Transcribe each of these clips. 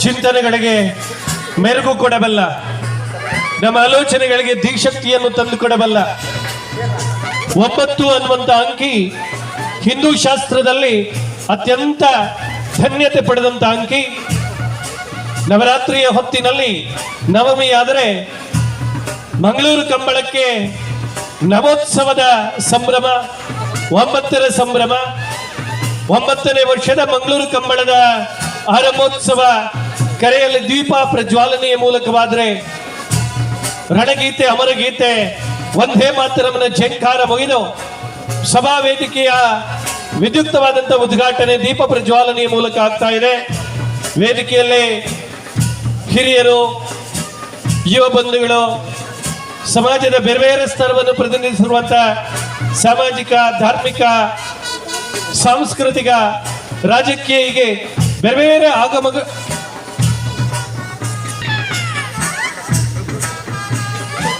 ಚಿಂತನೆಗಳಿಗೆ ಮೆರುಗು ಕೊಡಬಲ್ಲ. ನಮ್ಮ ಆಲೋಚನೆಗಳಿಗೆ ದೀಕ್ಷಕ್ತಿಯನ್ನು ತಂದು ಕೊಡಬಲ್ಲ. ಒಂಬತ್ತು ಅನ್ನುವಂತ ಅಂಕಿ ಹಿಂದೂ ಶಾಸ್ತ್ರದಲ್ಲಿ ಅತ್ಯಂತ ಧನ್ಯತೆ ಪಡೆದಂತ ಅಂಕಿ. ನವರಾತ್ರಿಯ ಹೊತ್ತಿನಲ್ಲಿ ನವಮಿ ಆದರೆ ಮಂಗಳೂರು ಕಂಬಳಕ್ಕೆ ನವೋತ್ಸವದ ಸಂಭ್ರಮ, ಒಂಬತ್ತರ ಸಂಭ್ರಮ, ಒಂಬತ್ತನೇ ವರ್ಷದ ಮಂಗಳೂರು ಕಂಬಳದ ಆರಂಭೋತ್ಸವ ಕರೆಯಲ್ಲಿ ದೀಪ ಪ್ರಜ್ವಾಲನೆಯ ಮೂಲಕವಾದರೆ ರಣಗೀತೆ, ಅಮರಗೀತೆ ಒಂದೇ ಮಾತರಮನ ಝಂಕಾರ ಮುಗಿದು ಸಭಾ ವೇದಿಕೆಯ ವಿದ್ಯುಕ್ತವಾದಂಥ ಉದ್ಘಾಟನೆ ದೀಪ ಪ್ರಜ್ವಾಲನೆಯ ಮೂಲಕ ಆಗ್ತಾ ಇದೆ. ವೇದಿಕೆಯಲ್ಲಿ ಹಿರಿಯರು, ಯುವ ಬಂಧುಗಳು, ಸಮಾಜದ ಬೇರೆ ಬೇರೆ ಸ್ತರವನ್ನು ಪ್ರತಿನಿಧಿಸಿರುವಂಥ ಸಾಮಾಜಿಕ, ಧಾರ್ಮಿಕ, ಸಾಂಸ್ಕೃತಿಕ, ರಾಜಕೀಯ ಬೇರೆ ಬೇರೆ ಆಗಮಗ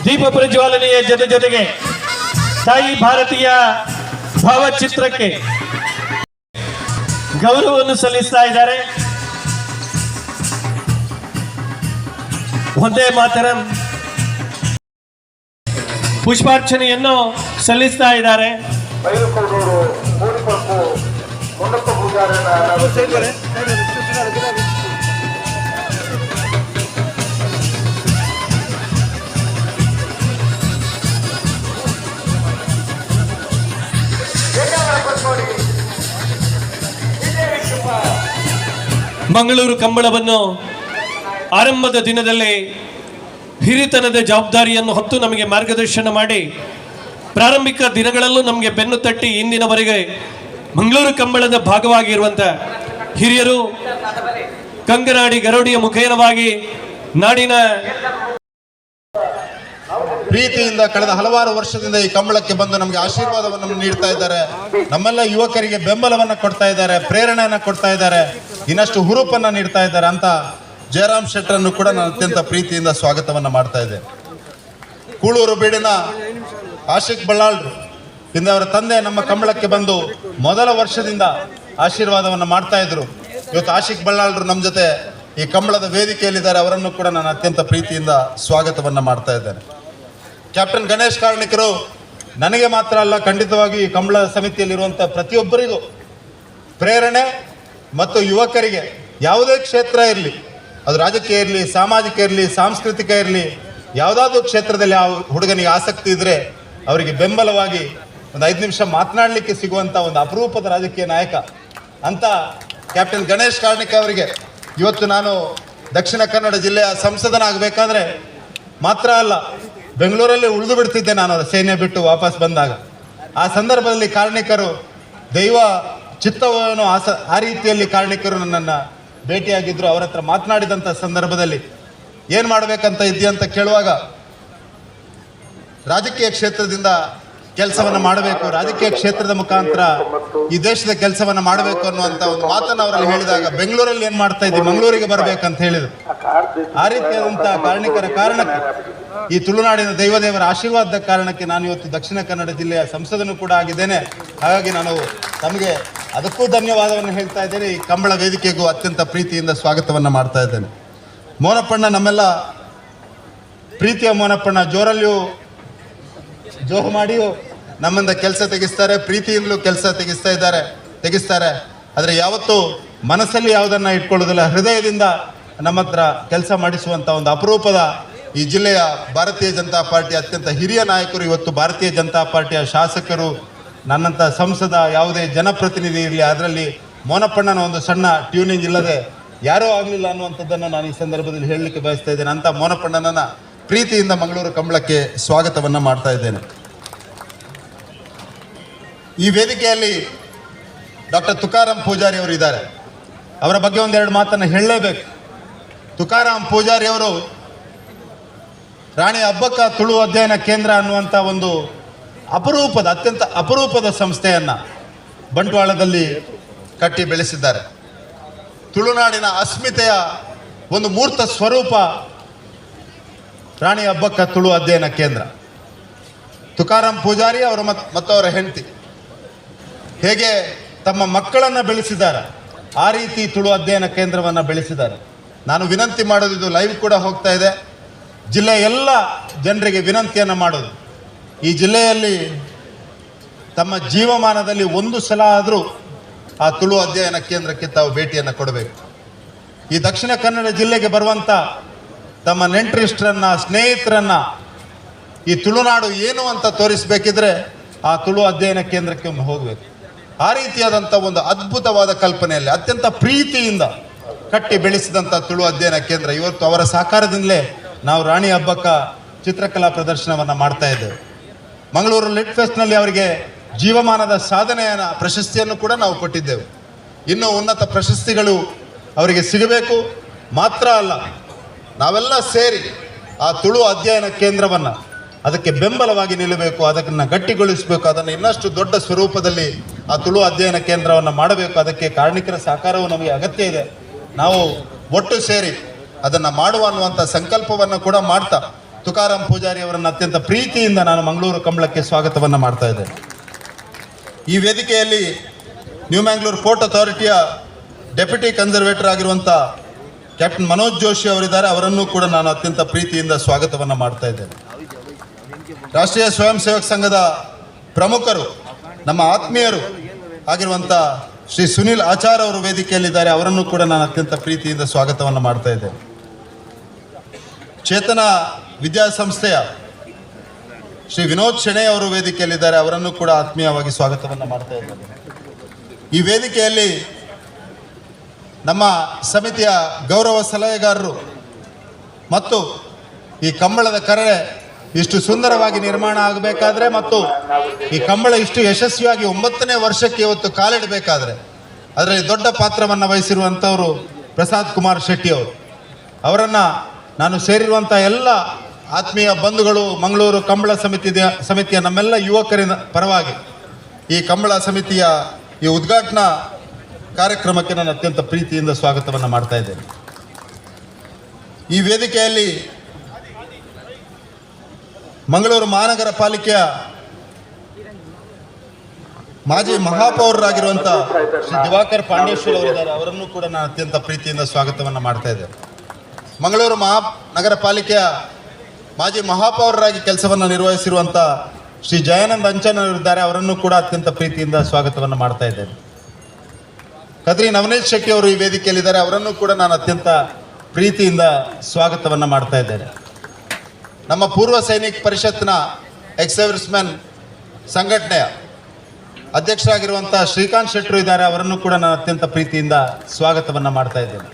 ದೀಪ ಪ್ರಜ್ವಾಲನೆಯ ಜೊತೆ ಜೊತೆಗೆ ತಾಯಿ ಭಾರತೀಯ ಭಾವಚಿತ್ರಕ್ಕೆ ಗೌರವವನ್ನು ಸಲ್ಲಿಸ್ತಾ ಇದ್ದಾರೆ. ಒಂದೇ ಮಾತರಂ. ಪುಷ್ಪಾರ್ಚನೆಯನ್ನು ಸಲ್ಲಿಸ್ತಾ ಇದ್ದಾರೆ. ಮಂಗಳೂರು ಕಂಬಳವನ್ನು ಆರಂಭದ ದಿನದಲ್ಲಿ ಹಿರಿತನದ ಜವಾಬ್ದಾರಿಯನ್ನು ಹೊತ್ತು ನಮಗೆ ಮಾರ್ಗದರ್ಶನ ಮಾಡಿ ಪ್ರಾರಂಭಿಕ ದಿನಗಳಲ್ಲೂ ನಮಗೆ ಬೆನ್ನು ತಟ್ಟಿ ಇಂದಿನವರೆಗೆ ಮಂಗಳೂರು ಕಂಬಳದ ಭಾಗವಾಗಿರುವಂಥ ಹಿರಿಯರು ಕಂಗನಾಡಿ ಗರುಡಿಯ ಮುಖೇನವಾಗಿ ನಾಡಿನ ಪ್ರೀತಿಯಿಂದ ಕಳೆದ ಹಲವಾರು ವರ್ಷದಿಂದ ಈ ಕಂಬಳಕ್ಕೆ ಬಂದು ನಮಗೆ ಆಶೀರ್ವಾದವನ್ನು ನೀಡ್ತಾ ಇದ್ದಾರೆ. ನಮ್ಮೆಲ್ಲ ಯುವಕರಿಗೆ ಬೆಂಬಲವನ್ನು ಕೊಡ್ತಾ ಇದ್ದಾರೆ, ಪ್ರೇರಣೆಯನ್ನು ಕೊಡ್ತಾ ಇದ್ದಾರೆ, ಇನ್ನಷ್ಟು ಹುರುಪನ್ನು ನೀಡ್ತಾ ಇದ್ದಾರೆ ಅಂತ ಜಯರಾಮ್ ಶೆಟ್ಟರನ್ನು ಕೂಡ ನಾನು ಅತ್ಯಂತ ಪ್ರೀತಿಯಿಂದ ಸ್ವಾಗತವನ್ನು ಮಾಡ್ತಾ ಇದ್ದೆ ಕೂಳೂರು ಬೀಡಿನ ಆಶಿಕ್ ಬಳ್ಳಾಳ್ರು ಹಿಂದೆ ಅವರ ತಂದೆ ನಮ್ಮ ಕಂಬಳಕ್ಕೆ ಬಂದು ಮೊದಲ ವರ್ಷದಿಂದ ಆಶೀರ್ವಾದವನ್ನು ಮಾಡ್ತಾ ಇದ್ರು. ಇವತ್ತು ಆಶಿಕ್ ಬಳ್ಳಾಳರು ನಮ್ಮ ಜೊತೆ ಈ ಕಂಬಳದ ವೇದಿಕೆಯಲ್ಲಿದ್ದಾರೆ. ಅವರನ್ನು ಕೂಡ ನಾನು ಅತ್ಯಂತ ಪ್ರೀತಿಯಿಂದ ಸ್ವಾಗತವನ್ನು ಮಾಡ್ತಾ ಇದ್ದೇನೆ. ಕ್ಯಾಪ್ಟನ್ ಗಣೇಶ್ ಕಾರ್ಣಿಕರು, ನನಗೆ ಮಾತ್ರ ಅಲ್ಲ, ಖಂಡಿತವಾಗಿ ಈ ಕಂಬಳ ಸಮಿತಿಯಲ್ಲಿರುವಂಥ ಪ್ರತಿಯೊಬ್ಬರಿಗೂ ಪ್ರೇರಣೆ ಮತ್ತು ಯುವಕರಿಗೆ ಯಾವುದೇ ಕ್ಷೇತ್ರ ಇರಲಿ, ಅದು ರಾಜಕೀಯ ಇರಲಿ, ಸಾಮಾಜಿಕ ಇರಲಿ, ಸಾಂಸ್ಕೃತಿಕ ಇರಲಿ, ಯಾವುದಾದ್ರೂ ಕ್ಷೇತ್ರದಲ್ಲಿ ಆ ಹುಡುಗನಿಗೆ ಆಸಕ್ತಿ ಇದ್ದರೆ ಅವರಿಗೆ ಬೆಂಬಲವಾಗಿ ಒಂದು ಐದು ನಿಮಿಷ ಮಾತನಾಡಲಿಕ್ಕೆ ಸಿಗುವಂಥ ಒಂದು ಅಪರೂಪದ ರಾಜಕೀಯ ನಾಯಕ ಅಂತ ಕ್ಯಾಪ್ಟನ್ ಗಣೇಶ್ ಕಾರ್ಣಿಕ್ ಅವರಿಗೆ ಇವತ್ತು ನಾನು ದಕ್ಷಿಣ ಕನ್ನಡ ಜಿಲ್ಲೆಯ ಸಂಸದನಾಗಬೇಕಾದ್ರೆ ಮಾತ್ರ ಅಲ್ಲ, ಬೆಂಗಳೂರಲ್ಲಿ ಉಳಿದು ಬಿಡ್ತಿದ್ದೆ ನಾನು ಸೇನೆ ಬಿಟ್ಟು ವಾಪಸ್ ಬಂದಾಗ. ಆ ಸಂದರ್ಭದಲ್ಲಿ ಕಾರ್ಣಿಕರು ದೈವ ಚಿತ್ತವನ್ನು ಆ ಸ ಆ ರೀತಿಯಲ್ಲಿ ಕಾರ್ಣಿಕರು ನನ್ನನ್ನು ಭೇಟಿಯಾಗಿದ್ದರು ಅವರ ಹತ್ರ ಮಾತನಾಡಿದಂಥ ಸಂದರ್ಭದಲ್ಲಿ ಏನು ಮಾಡಬೇಕಂತ ಇದೆಯಂತ ಕೇಳುವಾಗ ರಾಜಕೀಯ ಕ್ಷೇತ್ರದಿಂದ ಕೆಲಸವನ್ನು ಮಾಡಬೇಕು ರಾಜಕೀಯ ಕ್ಷೇತ್ರದ ಮುಖಾಂತರ ಈ ದೇಶದ ಕೆಲಸವನ್ನು ಮಾಡಬೇಕು ಅನ್ನುವಂಥ ಒಂದು ಮಾತನ್ನು ಅವರಲ್ಲಿ ಹೇಳಿದಾಗ ಬೆಂಗಳೂರಲ್ಲಿ ಏನು ಮಾಡ್ತಾ ಇದ್ದೀವಿ ಮಂಗಳೂರಿಗೆ ಬರಬೇಕಂತ ಹೇಳಿದರು. ಆ ರೀತಿಯಾದಂಥ ಕಾರಣಿಕರ ಕಾರಣಕ್ಕೆ ಈ ತುಳುನಾಡಿನ ದೈವದೇವರ ಆಶೀರ್ವಾದದ ಕಾರಣಕ್ಕೆ ನಾನು ಇವತ್ತು ದಕ್ಷಿಣ ಕನ್ನಡ ಜಿಲ್ಲೆಯ ಸಂಸದನು ಕೂಡ ಆಗಿದ್ದೇನೆ. ಹಾಗಾಗಿ ನಾನು ತಮಗೆ ಅದಕ್ಕೂ ಧನ್ಯವಾದವನ್ನು ಹೇಳ್ತಾ ಇದ್ದೇನೆ. ಈ ಕಂಬಳ ವೇದಿಕೆಗೂ ಅತ್ಯಂತ ಪ್ರೀತಿಯಿಂದ ಸ್ವಾಗತವನ್ನು ಮಾಡ್ತಾ ಇದ್ದೇನೆ. ಮೋನಪ್ಪಣ್ಣ ನಮ್ಮೆಲ್ಲ ಪ್ರೀತಿಯ ಮೋನಪ್ಪಣ್ಣ, ಜೋರಲ್ಲಿಯೂ ಜೋರು ಮಾಡಿಯೂ ನಮ್ಮಿಂದ ಕೆಲಸ ತೆಗಿಸ್ತಾರೆ, ಪ್ರೀತಿಯಿಂದಲೂ ಕೆಲಸ ತೆಗಿಸ್ತಾ ಇದ್ದಾರೆ, ತೆಗಿಸ್ತಾರೆ. ಆದರೆ ಯಾವತ್ತೂ ಮನಸ್ಸಲ್ಲಿ ಯಾವುದನ್ನು ಇಟ್ಕೊಳ್ಳೋದಿಲ್ಲ, ಹೃದಯದಿಂದ ನಮ್ಮ ಹತ್ರ ಕೆಲಸ ಮಾಡಿಸುವಂಥ ಒಂದು ಅಪರೂಪದ ಈ ಜಿಲ್ಲೆಯ ಭಾರತೀಯ ಜನತಾ ಪಾರ್ಟಿ ಅತ್ಯಂತ ಹಿರಿಯ ನಾಯಕರು ಇವತ್ತು ಭಾರತೀಯ ಜನತಾ ಪಾರ್ಟಿಯ ಶಾಸಕರು ನನ್ನಂಥ ಸಂಸದ, ಯಾವುದೇ ಜನಪ್ರತಿನಿಧಿ ಇರಲಿ, ಅದರಲ್ಲಿ ಮೋನಪ್ಪಣ್ಣನ ಒಂದು ಸಣ್ಣ ಟ್ಯೂನಿಂಗ್ ಇಲ್ಲದೆ ಯಾರೂ ಆಗಲಿಲ್ಲ ಅನ್ನುವಂಥದ್ದನ್ನು ನಾನು ಈ ಸಂದರ್ಭದಲ್ಲಿ ಹೇಳಲಿಕ್ಕೆ ಬಯಸ್ತಾ ಇದ್ದೇನೆ. ಅಂತ ಮೋನಪ್ಪಣ್ಣನನ್ನು ಪ್ರೀತಿಯಿಂದ ಮಂಗಳೂರು ಕಂಬಳಕ್ಕೆ ಸ್ವಾಗತವನ್ನು ಮಾಡ್ತಾ ಇದ್ದೇನೆ. ಈ ವೇದಿಕೆಯಲ್ಲಿ ಡಾಕ್ಟರ್ ತುಕಾರಾಮ್ ಪೂಜಾರಿ ಅವರು ಇದ್ದಾರೆ. ಅವರ ಬಗ್ಗೆ ಒಂದೆರಡು ಮಾತನ್ನು ಹೇಳಲೇಬೇಕು. ತುಕಾರಾಮ್ ಪೂಜಾರಿ ಅವರು ರಾಣಿ ಹಬ್ಬಕ್ಕ ತುಳು ಅಧ್ಯಯನ ಕೇಂದ್ರ ಅನ್ನುವಂಥ ಒಂದು ಅಪರೂಪದ, ಅತ್ಯಂತ ಅಪರೂಪದ ಸಂಸ್ಥೆಯನ್ನು ಬಂಟ್ವಾಳದಲ್ಲಿ ಕಟ್ಟಿ ಬೆಳೆಸಿದ್ದಾರೆ. ತುಳುನಾಡಿನ ಅಸ್ಮಿತೆಯ ಒಂದು ಮೂರ್ತ ಸ್ವರೂಪ ರಾಣಿ ಹಬ್ಬಕ್ಕ ತುಳು ಅಧ್ಯಯನ ಕೇಂದ್ರ. ತುಕಾರಾಮ್ ಪೂಜಾರಿ ಅವರು ಮತ್ ಮತ್ತು ಅವರ ಹೆಂಡತಿ. ಹೇಗೆ ತಮ್ಮ ಮಕ್ಕಳನ್ನು ಬೆಳೆಸಿದ್ದಾರೆ. ಆ ರೀತಿ ತುಳು ಅಧ್ಯಯನ ಕೇಂದ್ರವನ್ನು ಬೆಳೆಸಿದ್ದಾರೆ. ನಾನು ವಿನಂತಿ ಮಾಡೋದು ಇದು ಲೈವ್ ಕೂಡ ಹೋಗ್ತಾ ಇದೆ. ಜಿಲ್ಲೆಯ ಎಲ್ಲ ಜನರಿಗೆ ವಿನಂತಿಯನ್ನು ಮಾಡೋದು. ಈ ಜಿಲ್ಲೆಯಲ್ಲಿ ತಮ್ಮ ಜೀವಮಾನದಲ್ಲಿ ಒಂದು ಸಲ ಆದರೂ ಆ ತುಳು ಅಧ್ಯಯನ ಕೇಂದ್ರಕ್ಕೆ ತಾವು ಭೇಟಿಯನ್ನು ಕೊಡಬೇಕು. ಈ ದಕ್ಷಿಣ ಕನ್ನಡ ಜಿಲ್ಲೆಗೆ ಬರುವಂಥ ತಮ್ಮ ನೆಂಟರಿಷ್ಟರನ್ನ, ಸ್ನೇಹಿತರನ್ನು ಈ ತುಳುನಾಡು ಏನು ಅಂತ ತೋರಿಸಬೇಕಿದ್ರೆ ಆ ತುಳು ಅಧ್ಯಯನ ಕೇಂದ್ರಕ್ಕೆ ಹೋಗಬೇಕು. ಆ ರೀತಿಯಾದಂಥ ಒಂದು ಅದ್ಭುತವಾದ ಕಲ್ಪನೆಯಲ್ಲಿ ಅತ್ಯಂತ ಪ್ರೀತಿಯಿಂದ ಕಟ್ಟಿ ಬೆಳೆಸಿದಂಥ ತುಳು ಅಧ್ಯಯನ ಕೇಂದ್ರ. ಇವತ್ತು ಅವರ ಸಹಕಾರದಿಂದಲೇ ನಾವು ರಾಣಿ ಹಬ್ಬಕ್ಕ ಚಿತ್ರಕಲಾ ಪ್ರದರ್ಶನವನ್ನು ಮಾಡ್ತಾ ಇದ್ದೇವೆ. ಮಂಗಳೂರು ಲಿಟ್ ಫೆಸ್ಟ್ನಲ್ಲಿ ಅವರಿಗೆ ಜೀವಮಾನದ ಸಾಧನೆಯ ಪ್ರಶಸ್ತಿಯನ್ನು ಕೂಡ ನಾವು ಕೊಟ್ಟಿದ್ದೆವು. ಇನ್ನು ಉನ್ನತ ಪ್ರಶಸ್ತಿಗಳು ಅವರಿಗೆ ಸಿಗಬೇಕು. ಮಾತ್ರ ಅಲ್ಲ, ನಾವೆಲ್ಲ ಸೇರಿ ಆ ತುಳು ಅಧ್ಯಯನ ಕೇಂದ್ರವನ್ನು ಅದಕ್ಕೆ ಬೆಂಬಲವಾಗಿ ನಿಲ್ಲಬೇಕು, ಅದನ್ನು ಗಟ್ಟಿಗೊಳಿಸಬೇಕು, ಅದನ್ನು ಇನ್ನಷ್ಟು ದೊಡ್ಡ ಸ್ವರೂಪದಲ್ಲಿ ಆ ತುಳು ಅಧ್ಯಯನ ಕೇಂದ್ರವನ್ನು ಮಾಡಬೇಕು. ಅದಕ್ಕೆ ಕಾರ್ಮಿಕರ ಸಹಕಾರವು ನಮಗೆ ಅಗತ್ಯ ಇದೆ. ನಾವು ಒಟ್ಟು ಸೇರಿ ಅದನ್ನು ಮಾಡುವ ಅನ್ನುವಂಥ ಸಂಕಲ್ಪವನ್ನು ಕೂಡ ಮಾಡ್ತಾ ತುಕಾರಾಮ್ ಪೂಜಾರಿ ಅವರನ್ನು ಅತ್ಯಂತ ಪ್ರೀತಿಯಿಂದ ನಾನು ಮಂಗಳೂರು ಕಂಬಳಕ್ಕೆ ಸ್ವಾಗತವನ್ನು ಮಾಡ್ತಾ ಇದ್ದೇನೆ. ಈ ವೇದಿಕೆಯಲ್ಲಿ ನ್ಯೂ ಮ್ಯಾಂಗ್ಳೂರ್ ಪೋರ್ಟ್ ಅಥಾರಿಟಿಯ ಡೆಪ್ಯೂಟಿ ಕನ್ಸರ್ವೇಟರ್ ಆಗಿರುವಂಥ ಕ್ಯಾಪ್ಟನ್ ಮನೋಜ್ ಜೋಶಿ ಅವರಿದ್ದಾರೆ. ಅವರನ್ನು ಕೂಡ ನಾನು ಅತ್ಯಂತ ಪ್ರೀತಿಯಿಂದ ಸ್ವಾಗತವನ್ನು ಮಾಡ್ತಾ ಇದ್ದೇನೆ. ರಾಷ್ಟ್ರೀಯ ಸ್ವಯಂ ಸೇವಕ ಸಂಘದ ಪ್ರಮುಖರು, ನಮ್ಮ ಆತ್ಮೀಯರು ಆಗಿರುವಂಥ ಶ್ರೀ ಸುನಿಲ್ ಆಚಾರ್ ಅವರು ವೇದಿಕೆಯಲ್ಲಿದ್ದಾರೆ. ಅವರನ್ನು ಕೂಡ ನಾನು ಅತ್ಯಂತ ಪ್ರೀತಿಯಿಂದ ಸ್ವಾಗತವನ್ನು ಮಾಡ್ತಾ ಇದ್ದೆ. ಚೇತನ ವಿದ್ಯಾಸಂಸ್ಥೆಯ ಶ್ರೀ ವಿನೋದ್ ಶೆಣೆ ಅವರು ವೇದಿಕೆಯಲ್ಲಿದ್ದಾರೆ. ಅವರನ್ನು ಕೂಡ ಆತ್ಮೀಯವಾಗಿ ಸ್ವಾಗತವನ್ನು ಮಾಡ್ತಾ ಈ ವೇದಿಕೆಯಲ್ಲಿ ನಮ್ಮ ಸಮಿತಿಯ ಗೌರವ ಸಲಹೆಗಾರರು ಮತ್ತು ಈ ಕಂಬಳದ ಕರೆ ಇಷ್ಟು ಸುಂದರವಾಗಿ ನಿರ್ಮಾಣ ಆಗಬೇಕಾದ್ರೆ ಮತ್ತು ಈ ಕಂಬಳ ಇಷ್ಟು ಯಶಸ್ವಿಯಾಗಿ ಒಂಬತ್ತನೇ ವರ್ಷಕ್ಕೆ ಇವತ್ತು ಕಾಲಿಡಬೇಕಾದ್ರೆ ಅದರಲ್ಲಿ ದೊಡ್ಡ ಪಾತ್ರವನ್ನು ವಹಿಸಿರುವಂಥವರು ಪ್ರಸಾದ್ ಕುಮಾರ್ ಶೆಟ್ಟಿ ಅವರು. ಅವರನ್ನು ನಾನು ಸೇರಿರುವಂಥ ಎಲ್ಲ ಆತ್ಮೀಯ ಬಂಧುಗಳು, ಮಂಗಳೂರು ಕಂಬಳ ಸಮಿತಿ ಸಮಿತಿಯ ನಮ್ಮೆಲ್ಲ ಯುವಕರಿಂದ ಪರವಾಗಿ ಈ ಕಂಬಳ ಸಮಿತಿಯ ಈ ಉದ್ಘಾಟನಾ ಕಾರ್ಯಕ್ರಮಕ್ಕೆ ನಾನು ಅತ್ಯಂತ ಪ್ರೀತಿಯಿಂದ ಸ್ವಾಗತವನ್ನು ಮಾಡ್ತಾ ಈ ವೇದಿಕೆಯಲ್ಲಿ ಮಂಗಳೂರು ಮಹಾನಗರ ಪಾಲಿಕೆಯ ಮಾಜಿ ಮಹಾಪೌರರಾಗಿರುವಂಥ ಶ್ರೀ ದಿವಾಕರ್ ಪಾಂಡೇಶ್ವರ್ ಅವರಿದ್ದಾರೆ ಅವರನ್ನು ಕೂಡ ನಾನು ಅತ್ಯಂತ ಪ್ರೀತಿಯಿಂದ ಸ್ವಾಗತವನ್ನು ಮಾಡ್ತಾ ಇದ್ದೇನೆ. ಮಂಗಳೂರು ಮಹಾ ನಗರ ಪಾಲಿಕೆಯ ಮಾಜಿ ಮಹಾಪೌರರಾಗಿ ಕೆಲಸವನ್ನು ನಿರ್ವಹಿಸಿರುವಂಥ ಶ್ರೀ ಜಯಾನಂದ್ ಅಂಚನ್ ಅವರಿದ್ದಾರೆ. ಅವರನ್ನು ಕೂಡ ಅತ್ಯಂತ ಪ್ರೀತಿಯಿಂದ ಸ್ವಾಗತವನ್ನು ಮಾಡ್ತಾ ಇದ್ದೇನೆ. ಕದ್ರಿ ನವನೀತ್ ಶೆಟ್ಟಿ ಅವರು ಈ ವೇದಿಕೆಯಲ್ಲಿದ್ದಾರೆ. ಅವರನ್ನು ಕೂಡ ನಾನು ಅತ್ಯಂತ ಪ್ರೀತಿಯಿಂದ ಸ್ವಾಗತವನ್ನು ಮಾಡ್ತಾ ಇದ್ದೇನೆ. ನಮ್ಮ ಪೂರ್ವ ಸೈನಿಕ ಪರಿಷತ್ನ ಎಕ್ಸ್ ಸರ್ವಿಸ್ಮ್ಯಾನ್ ಸಂಘಟನೆಯ ಅಧ್ಯಕ್ಷರಾಗಿರುವಂಥ ಶ್ರೀಕಾಂತ್ ಶೆಟ್ಟರು ಇದ್ದಾರೆ, ಅವರನ್ನು ಕೂಡ ನಾನು ಅತ್ಯಂತ ಪ್ರೀತಿಯಿಂದ ಸ್ವಾಗತವನ್ನು ಮಾಡ್ತಾ ಇದ್ದೇನೆ.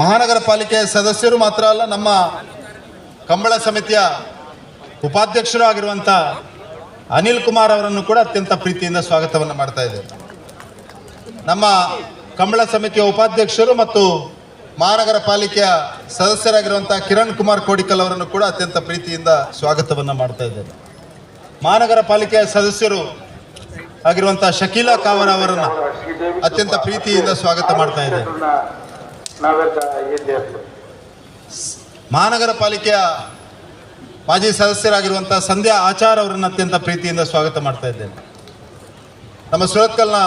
ಮಹಾನಗರ ಪಾಲಿಕೆಯ ಸದಸ್ಯರು ಮಾತ್ರ ಅಲ್ಲ, ನಮ್ಮ ಕಂಬಳ ಸಮಿತಿಯ ಉಪಾಧ್ಯಕ್ಷರು ಆಗಿರುವಂಥ ಅನಿಲ್ ಕುಮಾರ್ ಅವರನ್ನು ಕೂಡ ಅತ್ಯಂತ ಪ್ರೀತಿಯಿಂದ ಸ್ವಾಗತವನ್ನು ಮಾಡ್ತಾ ಇದ್ದೇವೆ ನಮ್ಮ ಕಂಬಳ ಸಮಿತಿಯ ಉಪಾಧ್ಯಕ್ಷರು ಮತ್ತು ಮಹಾನಗರ ಪಾಲಿಕೆಯ ಸದಸ್ಯರಾಗಿರುವಂಥ ಕಿರಣ್ ಕುಮಾರ್ ಕೋಡಿಕಲ್ ಅವರನ್ನು ಕೂಡ ಅತ್ಯಂತ ಪ್ರೀತಿಯಿಂದ ಸ್ವಾಗತವನ್ನು ಮಾಡ್ತಾ ಇದ್ದೇನೆ. ಮಹಾನಗರ ಪಾಲಿಕೆಯ ಸದಸ್ಯರು ಆಗಿರುವಂಥ ಶಕೀಲಾ ಕಾವರ ಅವರನ್ನು ಅತ್ಯಂತ ಪ್ರೀತಿಯಿಂದ ಸ್ವಾಗತ ಮಾಡ್ತಾ ಇದ್ದೇನೆ. ಮಹಾನಗರ ಪಾಲಿಕೆಯ ಮಾಜಿ ಸದಸ್ಯರಾಗಿರುವಂಥ ಸಂಧ್ಯಾ ಆಚಾರ್ ಅವರನ್ನು ಅತ್ಯಂತ ಪ್ರೀತಿಯಿಂದ ಸ್ವಾಗತ ಮಾಡ್ತಾ ಇದ್ದೇನೆ. ನಮ್ಮ ಸುರತ್ಕಲ್ನ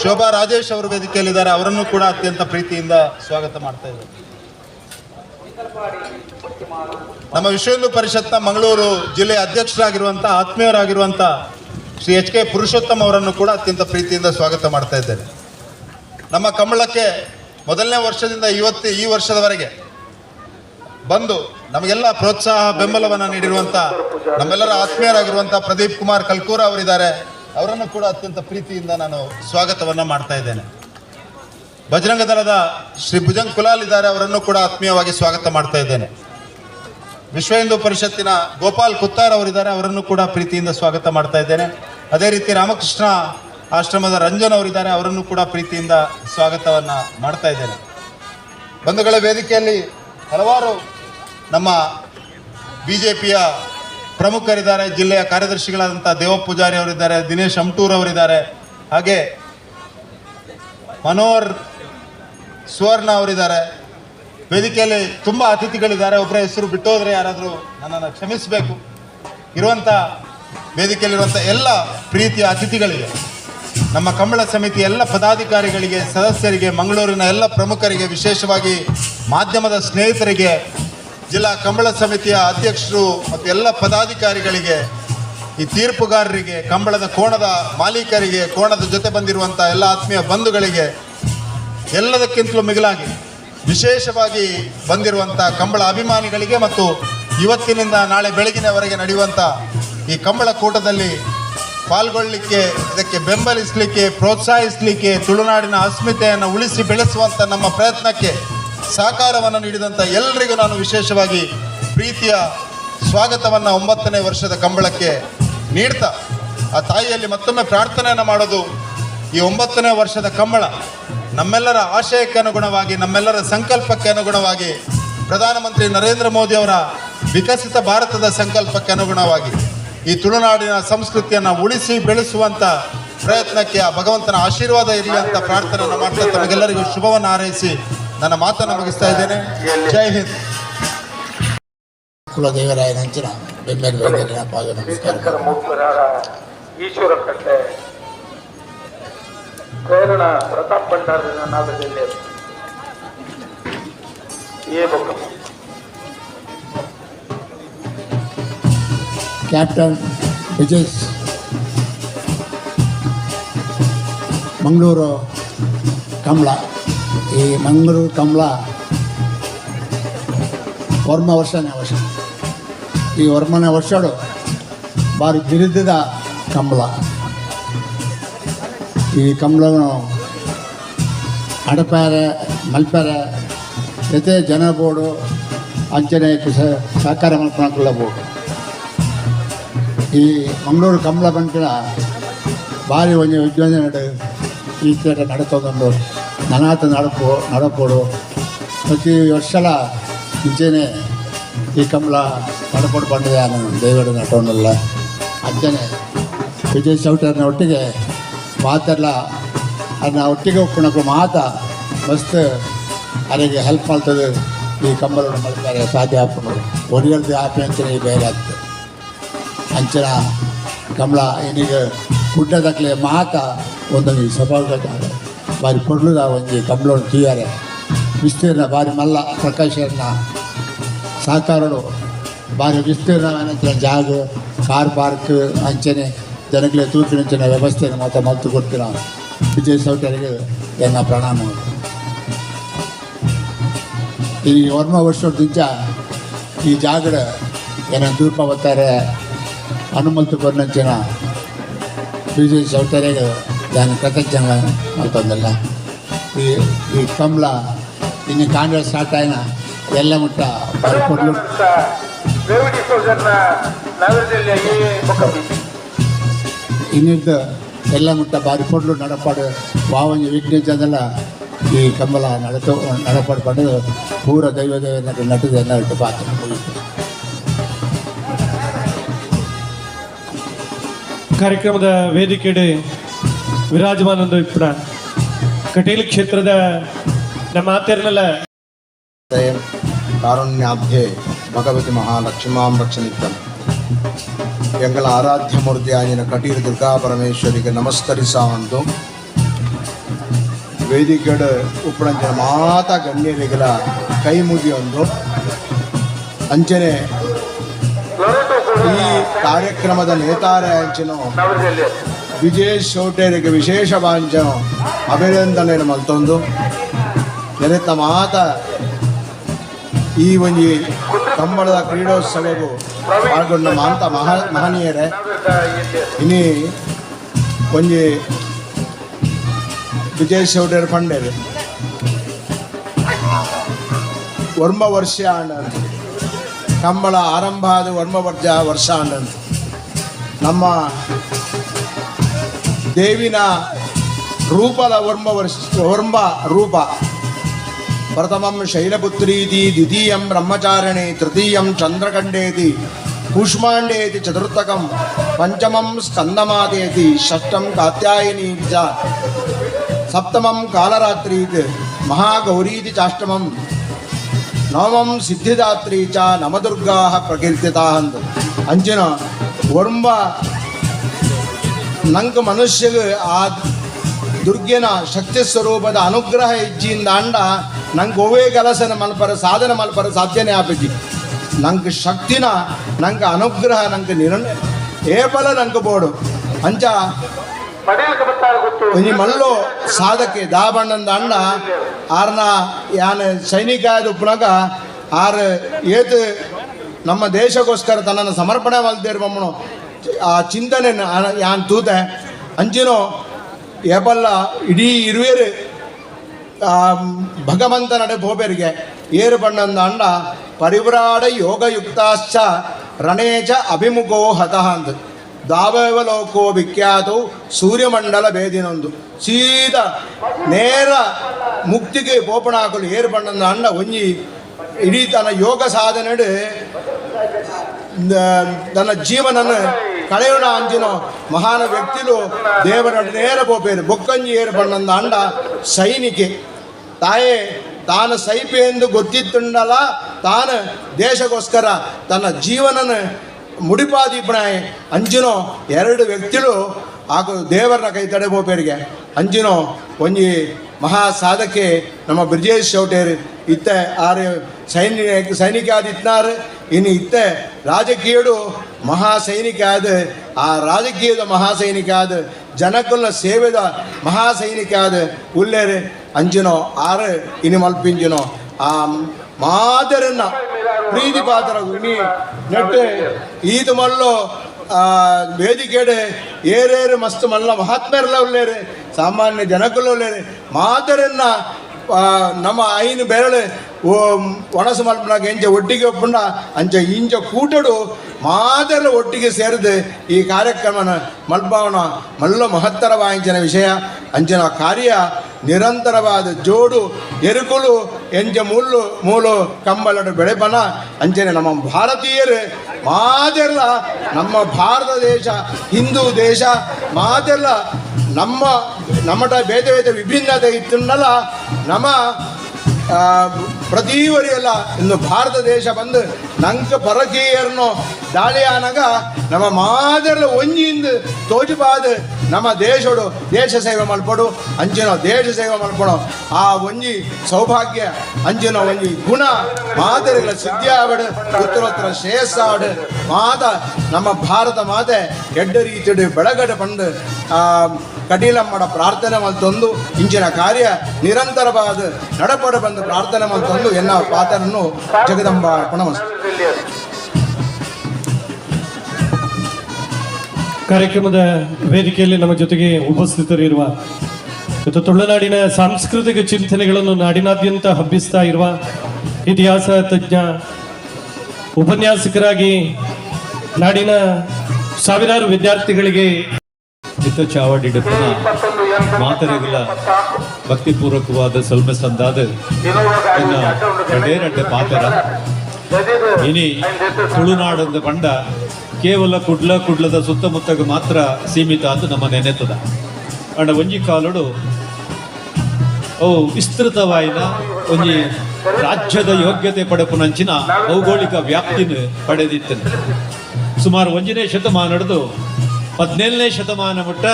ಶೋಭಾ ರಾಜೇಶ್ ಅವರು ವೇದಿಕೆಯಲ್ಲಿದ್ದಾರೆ. ಅವರನ್ನು ಕೂಡ ಅತ್ಯಂತ ಪ್ರೀತಿಯಿಂದ ಸ್ವಾಗತ ಮಾಡ್ತಾ ಇದ್ದಾರೆ ನಮ್ಮ ವಿಶ್ವ ಹಿಂದೂ ಪರಿಷತ್ನ ಮಂಗಳೂರು ಜಿಲ್ಲೆಯ ಅಧ್ಯಕ್ಷರಾಗಿರುವಂಥ, ಆತ್ಮೀಯರಾಗಿರುವಂಥ ಶ್ರೀ ಎಚ್ ಕೆ ಪುರುಷೋತ್ತಮ್ ಅವರನ್ನು ಕೂಡ ಅತ್ಯಂತ ಪ್ರೀತಿಯಿಂದ ಸ್ವಾಗತ ಮಾಡ್ತಾ ಇದ್ದೇನೆ. ನಮ್ಮ ಕಂಬಳಕ್ಕೆ ಮೊದಲನೇ ವರ್ಷದಿಂದ ಇವತ್ತು ಈ ವರ್ಷದವರೆಗೆ ಬಂದು ನಮಗೆಲ್ಲ ಪ್ರೋತ್ಸಾಹ, ಬೆಂಬಲವನ್ನು ನೀಡಿರುವಂಥ, ನಮ್ಮೆಲ್ಲರ ಆತ್ಮೀಯರಾಗಿರುವಂಥ ಪ್ರದೀಪ್ ಕುಮಾರ್ ಕಲ್ಕೂರ ಅವರಿದ್ದಾರೆ. ಅವರನ್ನು ಕೂಡ ಅತ್ಯಂತ ಪ್ರೀತಿಯಿಂದ ನಾನು ಸ್ವಾಗತವನ್ನು ಮಾಡ್ತಾ ಇದ್ದೇನೆ. ಬಜರಂಗ ದಳದ ಶ್ರೀ ಭುಜಂಗ್ ಕುಲಾಲ್ ಇದ್ದಾರೆ, ಅವರನ್ನು ಕೂಡ ಆತ್ಮೀಯವಾಗಿ ಸ್ವಾಗತ ಮಾಡ್ತಾ ಇದ್ದೇನೆ. ವಿಶ್ವ ಹಿಂದೂ ಪರಿಷತ್ತಿನ ಗೋಪಾಲ್ ಕುತ್ತಾರ್ ಅವರಿದ್ದಾರೆ, ಅವರನ್ನು ಕೂಡ ಪ್ರೀತಿಯಿಂದ ಸ್ವಾಗತ ಮಾಡ್ತಾ ಇದ್ದೇನೆ. ಅದೇ ರೀತಿ ರಾಮಕೃಷ್ಣ ಆಶ್ರಮದ ರಂಜನ್ ಅವರಿದ್ದಾರೆ, ಅವರನ್ನು ಕೂಡ ಪ್ರೀತಿಯಿಂದ ಸ್ವಾಗತವನ್ನು ಮಾಡ್ತಾ ಇದ್ದೇನೆ. ಬಂಧುಗಳ ವೇದಿಕೆಯಲ್ಲಿ ಹಲವಾರು ನಮ್ಮ ಬಿ ಜೆ ಪಿಯ ಪ್ರಮುಖರಿದ್ದಾರೆ, ಜಿಲ್ಲೆಯ ಕಾರ್ಯದರ್ಶಿಗಳಾದಂಥ ದೇವ ಪೂಜಾರಿ ಅವರಿದ್ದಾರೆ, ದಿನೇಶ್ ಅಮ್ಟೂರ್ ಅವರಿದ್ದಾರೆ, ಹಾಗೆ ಮನೋಹರ್ ಸುವರ್ಣ ಅವರಿದ್ದಾರೆ. ವೇದಿಕೆಯಲ್ಲಿ ತುಂಬ ಅತಿಥಿಗಳಿದ್ದಾರೆ. ಒಬ್ಬರ ಹೆಸರು ಬಿಟ್ಟೋದ್ರೆ ಯಾರಾದರೂ ನನ್ನನ್ನು ಕ್ಷಮಿಸಬೇಕು. ಇರುವಂಥ ವೇದಿಕೆಯಲ್ಲಿರುವಂಥ ಎಲ್ಲ ಪ್ರೀತಿಯ ಅತಿಥಿಗಳಿಗೆ ನಮ್ಮ ಕಂಬಳ ಸಮಿತಿ ಎಲ್ಲ ಪದಾಧಿಕಾರಿಗಳಿಗೆ, ಸದಸ್ಯರಿಗೆ, ಮಂಗಳೂರಿನ ಎಲ್ಲ ಪ್ರಮುಖರಿಗೆ, ವಿಶೇಷವಾಗಿ ಮಾಧ್ಯಮದ ಸ್ನೇಹಿತರಿಗೆ ಜಿಲ್ಲಾ ಕಂಬಳ ಸಮಿತಿಯ ಅಧ್ಯಕ್ಷರು ಮತ್ತು ಎಲ್ಲ ಪದಾಧಿಕಾರಿಗಳಿಗೆ, ಈ ತೀರ್ಪುಗಾರರಿಗೆ, ಕಂಬಳದ ಕೋಣದ ಮಾಲೀಕರಿಗೆ, ಕೋಣದ ಜೊತೆ ಬಂದಿರುವಂಥ ಎಲ್ಲ ಆತ್ಮೀಯ ಬಂಧುಗಳಿಗೆ ಎಲ್ಲದಕ್ಕಿಂತಲೂ ಮಿಗಿಲಾಗಿ ವಿಶೇಷವಾಗಿ ಬಂದಿರುವಂಥ ಕಂಬಳ ಅಭಿಮಾನಿಗಳಿಗೆ ಮತ್ತು ಇವತ್ತಿನಿಂದ ನಾಳೆ ಬೆಳಗಿನವರೆಗೆ ನಡೆಯುವಂಥ ಈ ಕಂಬಳ ಕೂಟದಲ್ಲಿ ಪಾಲ್ಗೊಳ್ಳಲಿಕ್ಕೆ ಇದಕ್ಕೆ ಬೆಂಬಲಿಸಲಿಕ್ಕೆ, ಪ್ರೋತ್ಸಾಹಿಸಲಿಕ್ಕೆ ತುಳುನಾಡಿನ ಅಸ್ಮಿತೆಯನ್ನು ಉಳಿಸಿ ಬೆಳೆಸುವಂಥ ನಮ್ಮ ಪ್ರಯತ್ನಕ್ಕೆ ಸಹಕಾರವನ್ನು ನೀಡಿದಂಥ ಎಲ್ಲರಿಗೂ ನಾನು ವಿಶೇಷವಾಗಿ ಪ್ರೀತಿಯ ಸ್ವಾಗತವನ್ನು ಒಂಬತ್ತನೇ ವರ್ಷದ ಕಂಬಳಕ್ಕೆ ನೀಡ್ತಾ, ಆ ತಾಯಿಯಲ್ಲಿ ಮತ್ತೊಮ್ಮೆ ಪ್ರಾರ್ಥನೆಯನ್ನು ಮಾಡೋದು ಈ ಒಂಬತ್ತನೇ ವರ್ಷದ ಕಂಬಳ. ನಮ್ಮೆಲ್ಲರ ಆಶಯಕ್ಕೆ ಅನುಗುಣವಾಗಿ, ನಮ್ಮೆಲ್ಲರ ಸಂಕಲ್ಪಕ್ಕೆ ಅನುಗುಣವಾಗಿ, ಪ್ರಧಾನಮಂತ್ರಿ ನರೇಂದ್ರ ಮೋದಿ ಅವರ ವಿಕಸಿತ ಭಾರತದ ಸಂಕಲ್ಪಕ್ಕೆ ಅನುಗುಣವಾಗಿ ಈ ತುಳುನಾಡಿನ ಸಂಸ್ಕೃತಿಯನ್ನು ಉಳಿಸಿ ಬೆಳೆಸುವಂಥ ಪ್ರಯತ್ನಕ್ಕೆ ಆ ಭಗವಂತನ ಆಶೀರ್ವಾದ ಇರಲಿ ಅಂತ ಪ್ರಾರ್ಥನೆಯನ್ನು ಮಾಡ್ತಾ ತಮಗೆಲ್ಲರಿಗೂ ಶುಭವನ್ನು ಹಾರೈಸಿ ನನ್ನ ಮಾತನ್ನು ಮುಗಿಸ್ತಾ ಇದ್ದೇನೆ. ಜೈ ಹಿಂದ್. ಕುಲದೇವರಾಯ ನಂಚಿನ ಬೆನ್ಮೇಲೆ ಬೈದರೆ ಪಾದ ನಮಸ್ಕಾರ. ಈಶ್ವರ ಕಟ್ಟೆ ಪ್ರೇರಣ ಪ್ರತಾಪ್ ಭಂಡಾರಿನ ಬೊಕ್ಕ. ಕ್ಯಾಪ್ಟನ್ ವಿಜಯ್ ಮಂಗಳೂರು ಕಮಲ. ಈ ಮಂಗಳೂರು ಕಮಲ ವರ್ಮ ವರ್ಷನೇ ವರ್ಷ. ಈ ವರ್ಮನ ವರ್ಷಡು ಭಾರಿ ಬಿರುದಿದ ಕಂಬಳ. ಈ ಕಮಲವನ್ನು ಅಡಪ್ಯಾರೆ, ಮಲ್ಪ್ಯಾರೆ, ಜೊತೆ ಜನ ಬೋಡು ಅಂಚನೆ ಸಹಕಾರ ಮಲ್ಪನಕುಲ್ಲ ಈ ಮಂಗಳೂರು ಕಂಬಳ ಬಂದ ಭಾರಿ ಒಂಜಿ ವಿಜ್ಞಾನ ನಡು ಈ ತೀಟ ನಡತೊಂದು ನನಾತ ನಡಪು ನಡಪೋಡು ಪ್ರತಿ ವರ್ಷಲ ಇಂಚೆನೆ ಈ ಕಂಬಳ ನಡಪೋಡು ಬಂದಿದೆ ನಾನು ದೇವರ ನಟವನ್ನೆಲ್ಲ ಅಂಚನೆ ವಿಜಯ್ ಚೌಟರ್ನ ಒಟ್ಟಿಗೆ ಮಾತೆಲ್ಲ ಅದನ್ನ ಒಟ್ಟಿಗೆ ಒಪ್ಪಿಣಕ್ಕೆ ಮಾತ ಮಸ್ತ್ ಅವರಿಗೆ ಹೆಲ್ಪ್ ಮಾಡ್ತದೆ. ಈ ಕಂಬಳವನ್ನು ಮಾಡ್ತಾರೆ ಸಾಧ್ಯ ಹಾಕೊಂಡು ಒರಿಯಲ್ದು ಆಪೆ ಅಂಚನೆ ಬೇರೆ ಆಗ್ತದೆ. ಅಂಚನ ಕಮಲ ಏನೀಗ ಗುಡ್ಡದಕ್ಲೆ ಮಾತ ಒಂದೊಂದು ಸಭಾಗ ಬಾರಿ ಪೊರ್ಲುದ ಒಂಜಿ ಕಂಬಳವನ್ನು ತೀಯಾರೆ ವಿಸ್ತೀರ್ಣ ಬಾರಿ ಮಲ್ಲ ಪ್ರಕಾಶನ ಸಹಕಾರಗಳು ಬಾರಿ ವಿಸ್ತೀರ್ಣ ಜಾಗ, ಕಾರ್ ಪಾರ್ಕ್, ಅಂಚನೆ, ಜನಗಳಿಗೆ ತೂಕಿನಂಚಿನ ವ್ಯವಸ್ಥೆಯನ್ನು ಮಾತ್ರ ಮಲ್ತು ಕೊಡ್ತೀರ? ವಿಜಯ್ ಸೌಕರ್ಯಗೆ ನನ್ನ ಪ್ರಣಾಮಗಳು ಈ ವರ್ಮ ವರ್ಷದಿಂದ ಈ ಜಾಗಡ ಏನ ದೂಪ ಬರ್ತಾರೆ ಹನುಮಂತ ಕೊರ್ನಂಚಿನ ವಿಜಯ್ ಸೌಕರ್ಯಗೆ దాని ప్రపంచంలో ఉంటుందిలా ఈ ఈ యుగంలో ఇన్ని కాండలు స్టార్ట్ అయిన ఎల్లముట్ట మరిపొడ్లు ಇನ್ನಿದ್ದ ಎಲ್ಲ ಮುಟ್ಟ ಬಾರಿಪೊಡ್ಲು ನಡಪಾಡು ಪಾವನ ವಿಘ್ನೇಶದಲ್ಲ ಈ ಕಂಬಲ ನಡತು ನಡಪಾಡು ಪಡೆದು ಪೂರ ದೈವ ದೈವ ನಟದ ಎಲ್ಲ ಇಟ್ಟು ಪಾತ್ರ ಕಾರ್ಯಕ್ರಮದ ವೇದಿಕೆಡೆ ವಿರಾಜಮಾನಂದ ವಿಪ್ರ ಕಟೀಲ್ ಕ್ಷೇತ್ರದ ನಮ್ಮ ಆತೇರ್ನಲ್ಲ ಕಾರುಣ್ಯಾಬ್ಧೆ ಭಗವತಿ ಮಹಾಲಕ್ಷ್ಮಾಂ ರಕ್ಷಣಿದ್ದನು ಎಂಗಳ ಆರಾಧ್ಯ ಮೂರ್ತಿಯಾಗಿನ ಕಟೀಲ್ ದುರ್ಗಾ ಪರಮೇಶ್ವರಿಗೆ ನಮಸ್ಕರಿಸ ಒಂದು ವೇದಿಕೆಡ ಉಪನಂಚಿನ ಮಾತಾ ಗಣ್ಯರಿಗಳ ಕೈ ಮುಗಿಯೊಂದು. ಅಂಚನೆ ಈ ಕಾರ್ಯಕ್ರಮದ ನೇತಾರ ಅಂಚಿನ. ನಗರದಲ್ಲಿ ವಿಜಯ್ ಶೋಟೇರಿಗೆ ವಿಶೇಷ ಬಾಂಜ ಅಭಿನಂದನೆ ಮಲ್ತೊಂದು. ನೆರೆತ ಮಾತ. ಈ ಒಂಜಿ ಕಂಬಳದ ಕ್ರೀಡೋತ್ಸವವು ಪಾಲ್ಗೊಂಡ ಮಾಂತ ಮಹ, ಮಹನೀಯರೇ. ನಗರದ ಒಂದು ವಿಜಯ್ ಶೌಟೇರ್ ಪಂಡೇರು. ವರ್ಮ ವರ್ಷ ಆಂಡಂತ ಕಂಬಳ ಆರಂಭ ಆದ ವರ್ಮ ವರ್ಜ ವರ್ಷ ಆಂಡಂತ ನಮ್ಮ ದೇವಿನ ರೂಪದ ವರ್ಮ ವರ್ಷ ವರ್ಮ ರೂಪ ಪ್ರಥಮಂ ಶೈಲಪುತ್ರೀತಿ ದ್ವಿತೀಯಂ ಬ್ರಹ್ಮಚಾರಿಣಿ ತೃತೀಯಂ ಚಂದ್ರಖಂಡೇತಿ ಕೂಷ್ಮಾಂಡೇತಿ ಚತುರ್ಥಕಂ ಪಂಚಮಂ ಸ್ಕಂದಮಾತೇತಿ ಷಷ್ಠಂ ಕಾತ್ಯಾಯಿನಿ ಚ ಸಪ್ತಮಂ ಕಾಲರಾತ್ರೀತ್ ಮಹಾಗೌರೀತಿ ಚಾಷ್ಟಮಂ ನವಮಂ ಸಿದ್ಧಿದಾತ್ರಿ ಚ ನವದುರ್ಗಾ ಪ್ರಕೀರ್ತಿತಾ ಅಂದು ಅಂಚಿನ ವರ್ಮ ನಂಗೆ ಮನುಷ್ಯಗೆ ಆ ದುರ್ಗೆನ ಶಕ್ತಿ ಸ್ವರೂಪದ ಅನುಗ್ರಹ ಹೆಜ್ಜಿಯಿಂದ ಅಂಡ ನಂಗೆ ಒವೇ ಕೆಲಸನ ಮಲ್ಪರ, ಸಾಧನೆ ಮಲ್ಪರ ಸಾಧ್ಯನೇ ಆಪಜ್ಜಿ ನಂಗೆ ಶಕ್ತಿನ, ನಂಗೆ ಅನುಗ್ರಹ, ನಂಗೆ ನಿರ್ಣಯ ಏಪಲ ನಂಗೆ ಬೋಡು. ಅಂಚ ಒಂಜಿ ಮಲ್ಲು ಸಾಧಕ್ಕೆ ದಾಬಣ್ಣಂದ ಅಣ್ಣ ಆರ್ನ ಯಾನ ಸೈನಿಕ ಉಪ್ಪನಾಗ ಆರ್ ಏತ್ ನಮ್ಮ ದೇಶಕ್ಕೋಸ್ಕರ ತನ್ನನ್ನು ಸಮರ್ಪಣೆ ಮಲ್ದೇರು ಆ ಚಿಂತನೆ ಯಾನ್ ತೂತೆ ಅಂಚಿನೋ ಏಬಲ್ಲ ಇಡೀ ಇರುವೇರು ಆ, ಭಗವಂತ ನಡೆ ಭೋಬೇರಿಗೆ ಏರು ಬಣ್ಣಂದ ಅಂಡ ಪರಿವ್ರಾಡ ಯೋಗಯುಕ್ತಾಶ್ಚ ರಣೇಜ ಅಭಿಮುಖೋ ಹತಃ ಅಂತ ದಾವಯವ ಲೋಕೋ ವಿಖ್ಯಾತವು ಸೂರ್ಯಮಂಡಲ ಭೇದಿನೊಂದು. ಸೀದಾ ನೇರ ಮುಕ್ತಿಗೆ ಪೋಪಣಾಕಲು ಏರು ಬಣ್ಣಂದ ಅಣ್ಣ ಒಂಜಿ ಇಡೀ ತನ್ನ ಯೋಗ ಸಾಧನೆಡು ನ- ತನ್ನ ಜೀವನನ್ನು ಕಳೆಯೋಣ ಅಂಜಿನ ಮಹಾನ ವ್ಯಕ್ತಿಲು ದೇವರ ನೇರ ಪೋಪೇರು ಬೊಕ್ಕಂಜಿ ಏರು ಬಣ್ಣಂದ ಅಂಡ ಸೈನಿಕೆ. ತಾಯೇ, ತಾನು ಸೈಪೆ ಎಂದು ಗೊತ್ತಿತ್ತುಂಡಲ್ಲ ತಾನು ದೇಶಕ್ಕೋಸ್ಕರ ತನ್ನ ಜೀವನನ ಮುಡಿಪಾದೀಪಣಾಯ ಅಂಜಿನೋ, ಎರಡು ವ್ಯಕ್ತಿಗಳು ಹಾಗೂ ದೇವರನ್ನ ಕೈ ತಡೆ ಪೋಪೇರಿಗೆ ಅಂಜಿನೋ, ಒಂಜಿ ಮಹಾ ಸಾಧಕೆ ನಮ್ಮ ಬ್ರಿಜೇಶ್ ಚೌಟೇರು ಇತ್ತ ಆರು ಸೈನಿಕ ಸೈನಿಕ ಇನ್ನು ಇತ್ತ ರಾಜಕೀಯಡು ಮಹಾ ಸೈನಿಕ ಆದ, ಆ ರಾಜಕೀಯದ ಮಹಾ ಸೈನಿಕ ಆದ ಜನಕ್ಕುಲ್ಲ ಸೇವೆದ ಮಹಾ ಸೈನಿಕ ಆದ ಉಲ್ಲೇರು ಅಂಜಿನೋ, ಆರು ಇನ್ನು ಮಲ್ಪಿಂಜಿನೋ, ಆ ಮಾದರನ್ನ ಪ್ರೀತಿ ಪಾತ್ರ ಇನಿ ನೆಟ್ಟು ಈದು ಮಲ್ಲೋ, ಆ ವೇದಿಕೆಡೆ ಏರೇರು ಮಸ್ತ್ ಮಲ್ಲ ಮಹಾತ್ಮರೆಲ್ಲ ಉಳ್ಳೇರು, ಸಾಮಾನ್ಯ ಜನಕ್ಕಲ್ಲ ಉಳ್ಳೇರು ಮಾದರನ್ನ ನಮ್ಮ ಐನ್ ಬೆರಳು ಒಣಸ ಮಲ್ಪನಾಗ ಎಂಚ ಒಟ್ಟಿಗೆ ಒಪ್ಪುಂಡ ಅಂಚ ಇಂಜ ಕೂಟಡು ಮಾದರ ಒಟ್ಟಿಗೆ ಸೇರಿದೆ. ಈ ಕಾರ್ಯಕ್ರಮನ ಮಲ್ಪವನ ಮಲ್ಲ ಮಹತ್ತರವಾಂಚಿನ ವಿಷಯ ಅಂಚಿನ ಕಾರ್ಯ, ನಿರಂತರವಾದ ಜೋಡು ಎರುಕುಲು ಎಂಜ ಮುಳ್ಳು, ಮೂಲು ಕಂಬಲಡು ಬೆಳೆಪನ ಅಂಚನೆ ನಮ್ಮ ಭಾರತೀಯರು ಮಾದೆಲ್ಲ ನಮ್ಮ ಭಾರತ ದೇಶ, ಹಿಂದೂ ದೇಶ ಮಾದೆಲ್ಲ ನಮ್ಮ ನಮ್ಮಟ ಭೇದ ಭೇದ ವಿಭಿನ್ನತೆ ಇತ್ತುಂಡಲ್ಲ ನಮ್ಮ ಪ್ರತಿವರಿಯಲ್ಲ ಇನ್ನು ಭಾರತ ದೇಶ ಬಂದು ನಂಗೆ ಪರಕೀಯರನ್ನು ದಾಳಿ ಆನಾಗ ನಮ್ಮ ಮಾದರ್ಲ ಒಂಜಿಯಿಂದ ತೋಜುಪಾದ ನಮ್ಮ ದೇಶಡು ದೇಶ ಸೇವೆ ಮಲ್ಪಡು ಅಂಚಿನ ದೇಶ ಸೇವೆ ಮಲ್ಪಡು ಆ ಒಂಜಿ ಸೌಭಾಗ್ಯ, ಅಂಚಿನ ಒಂಜಿ ಗುಣ, ಮಾದರಿಗಳ ಸಿದ್ಧಿ ಆವಡು ಉತ್ತರೋತ್ತರ ಶ್ರೇಯಸ್ಸಾವಡು ಮಾತ ನಮ್ಮ ಭಾರತ ಮಾತೆ ಎಡ್ಡ ರೀತಿಡು ಬೆಳಗಡೆ ಬಂದು, ಆ ಕಟೀಲಮ್ಮಡ ಪ್ರಾರ್ಥನೆ ಮಲ್ತೊಂದು ಇಂಚಿನ ಕಾರ್ಯ ನಿರಂತರವಾದ ನಡಪಡ ಬಂದು ಪ್ರಾರ್ಥನೆ ಮಾಡಿಕೊಂಡು ಎನ್ನ ಪಾತನನ್ನು ಜಗದಂಬ ಪುಣಮಸ್ತು. ಕಾರ್ಯಕ್ರಮದ ವೇದಿಕೆಯಲ್ಲಿ ನಮ್ಮ ಜೊತೆಗೆ ಉಪಸ್ಥಿತರಿರುವ ಮತ್ತು ತುಳುನಾಡಿನ ಸಾಂಸ್ಕೃತಿಕ ಚಿಂತನೆಗಳನ್ನು ನಾಡಿನಾದ್ಯಂತ ಹಬ್ಬಿಸ್ತಾ ಇರುವ ಇತಿಹಾಸ ತಜ್ಞ, ಉಪನ್ಯಾಸಕರಾಗಿ ನಾಡಿನ ಸಾವಿರಾರು ವಿದ್ಯಾರ್ಥಿಗಳಿಗೆ ಚಾವಡಿಡುತ್ತಿನ ಮಾತರೆಗಳ ಭಕ್ತಿಪೂರ್ವಕವಾದ ಸೊಲ್ಮೆ ಸಂದಾದ ಕಡೇರಡ್ಡೆ ಪಾತೆರ. ಇನಿ ತುಳುನಾಡೊಂದು ಪಂಡ ಕೇವಲ ಕುಡ್ಲ ಕುಡ್ಲದ ಸುತ್ತಮುತ್ತಗೆ ಮಾತ್ರ ಸೀಮಿತ ಅಂತ ನಮ್ಮ ನೆನೆತದ. ಅಂಡ ಒಂಜಿ ಕಾಲಡು, ಅವು ವಿಸ್ತೃತವಾಯಿನ ಒಂಜಿ ರಾಜ್ಯದ ಯೋಗ್ಯತೆ ಪಡೆಪುನಂಚಿನ ಭೌಗೋಳಿಕ ವ್ಯಾಪ್ತಿನ ಪಡೆದಿತ್ತೆ ಸುಮಾರು ಒಂಜನೇ ಶತಮಾನಡ್ದು ಹದಿನೇಳನೇ ಶತಮಾನ ಮುಟ್ಟ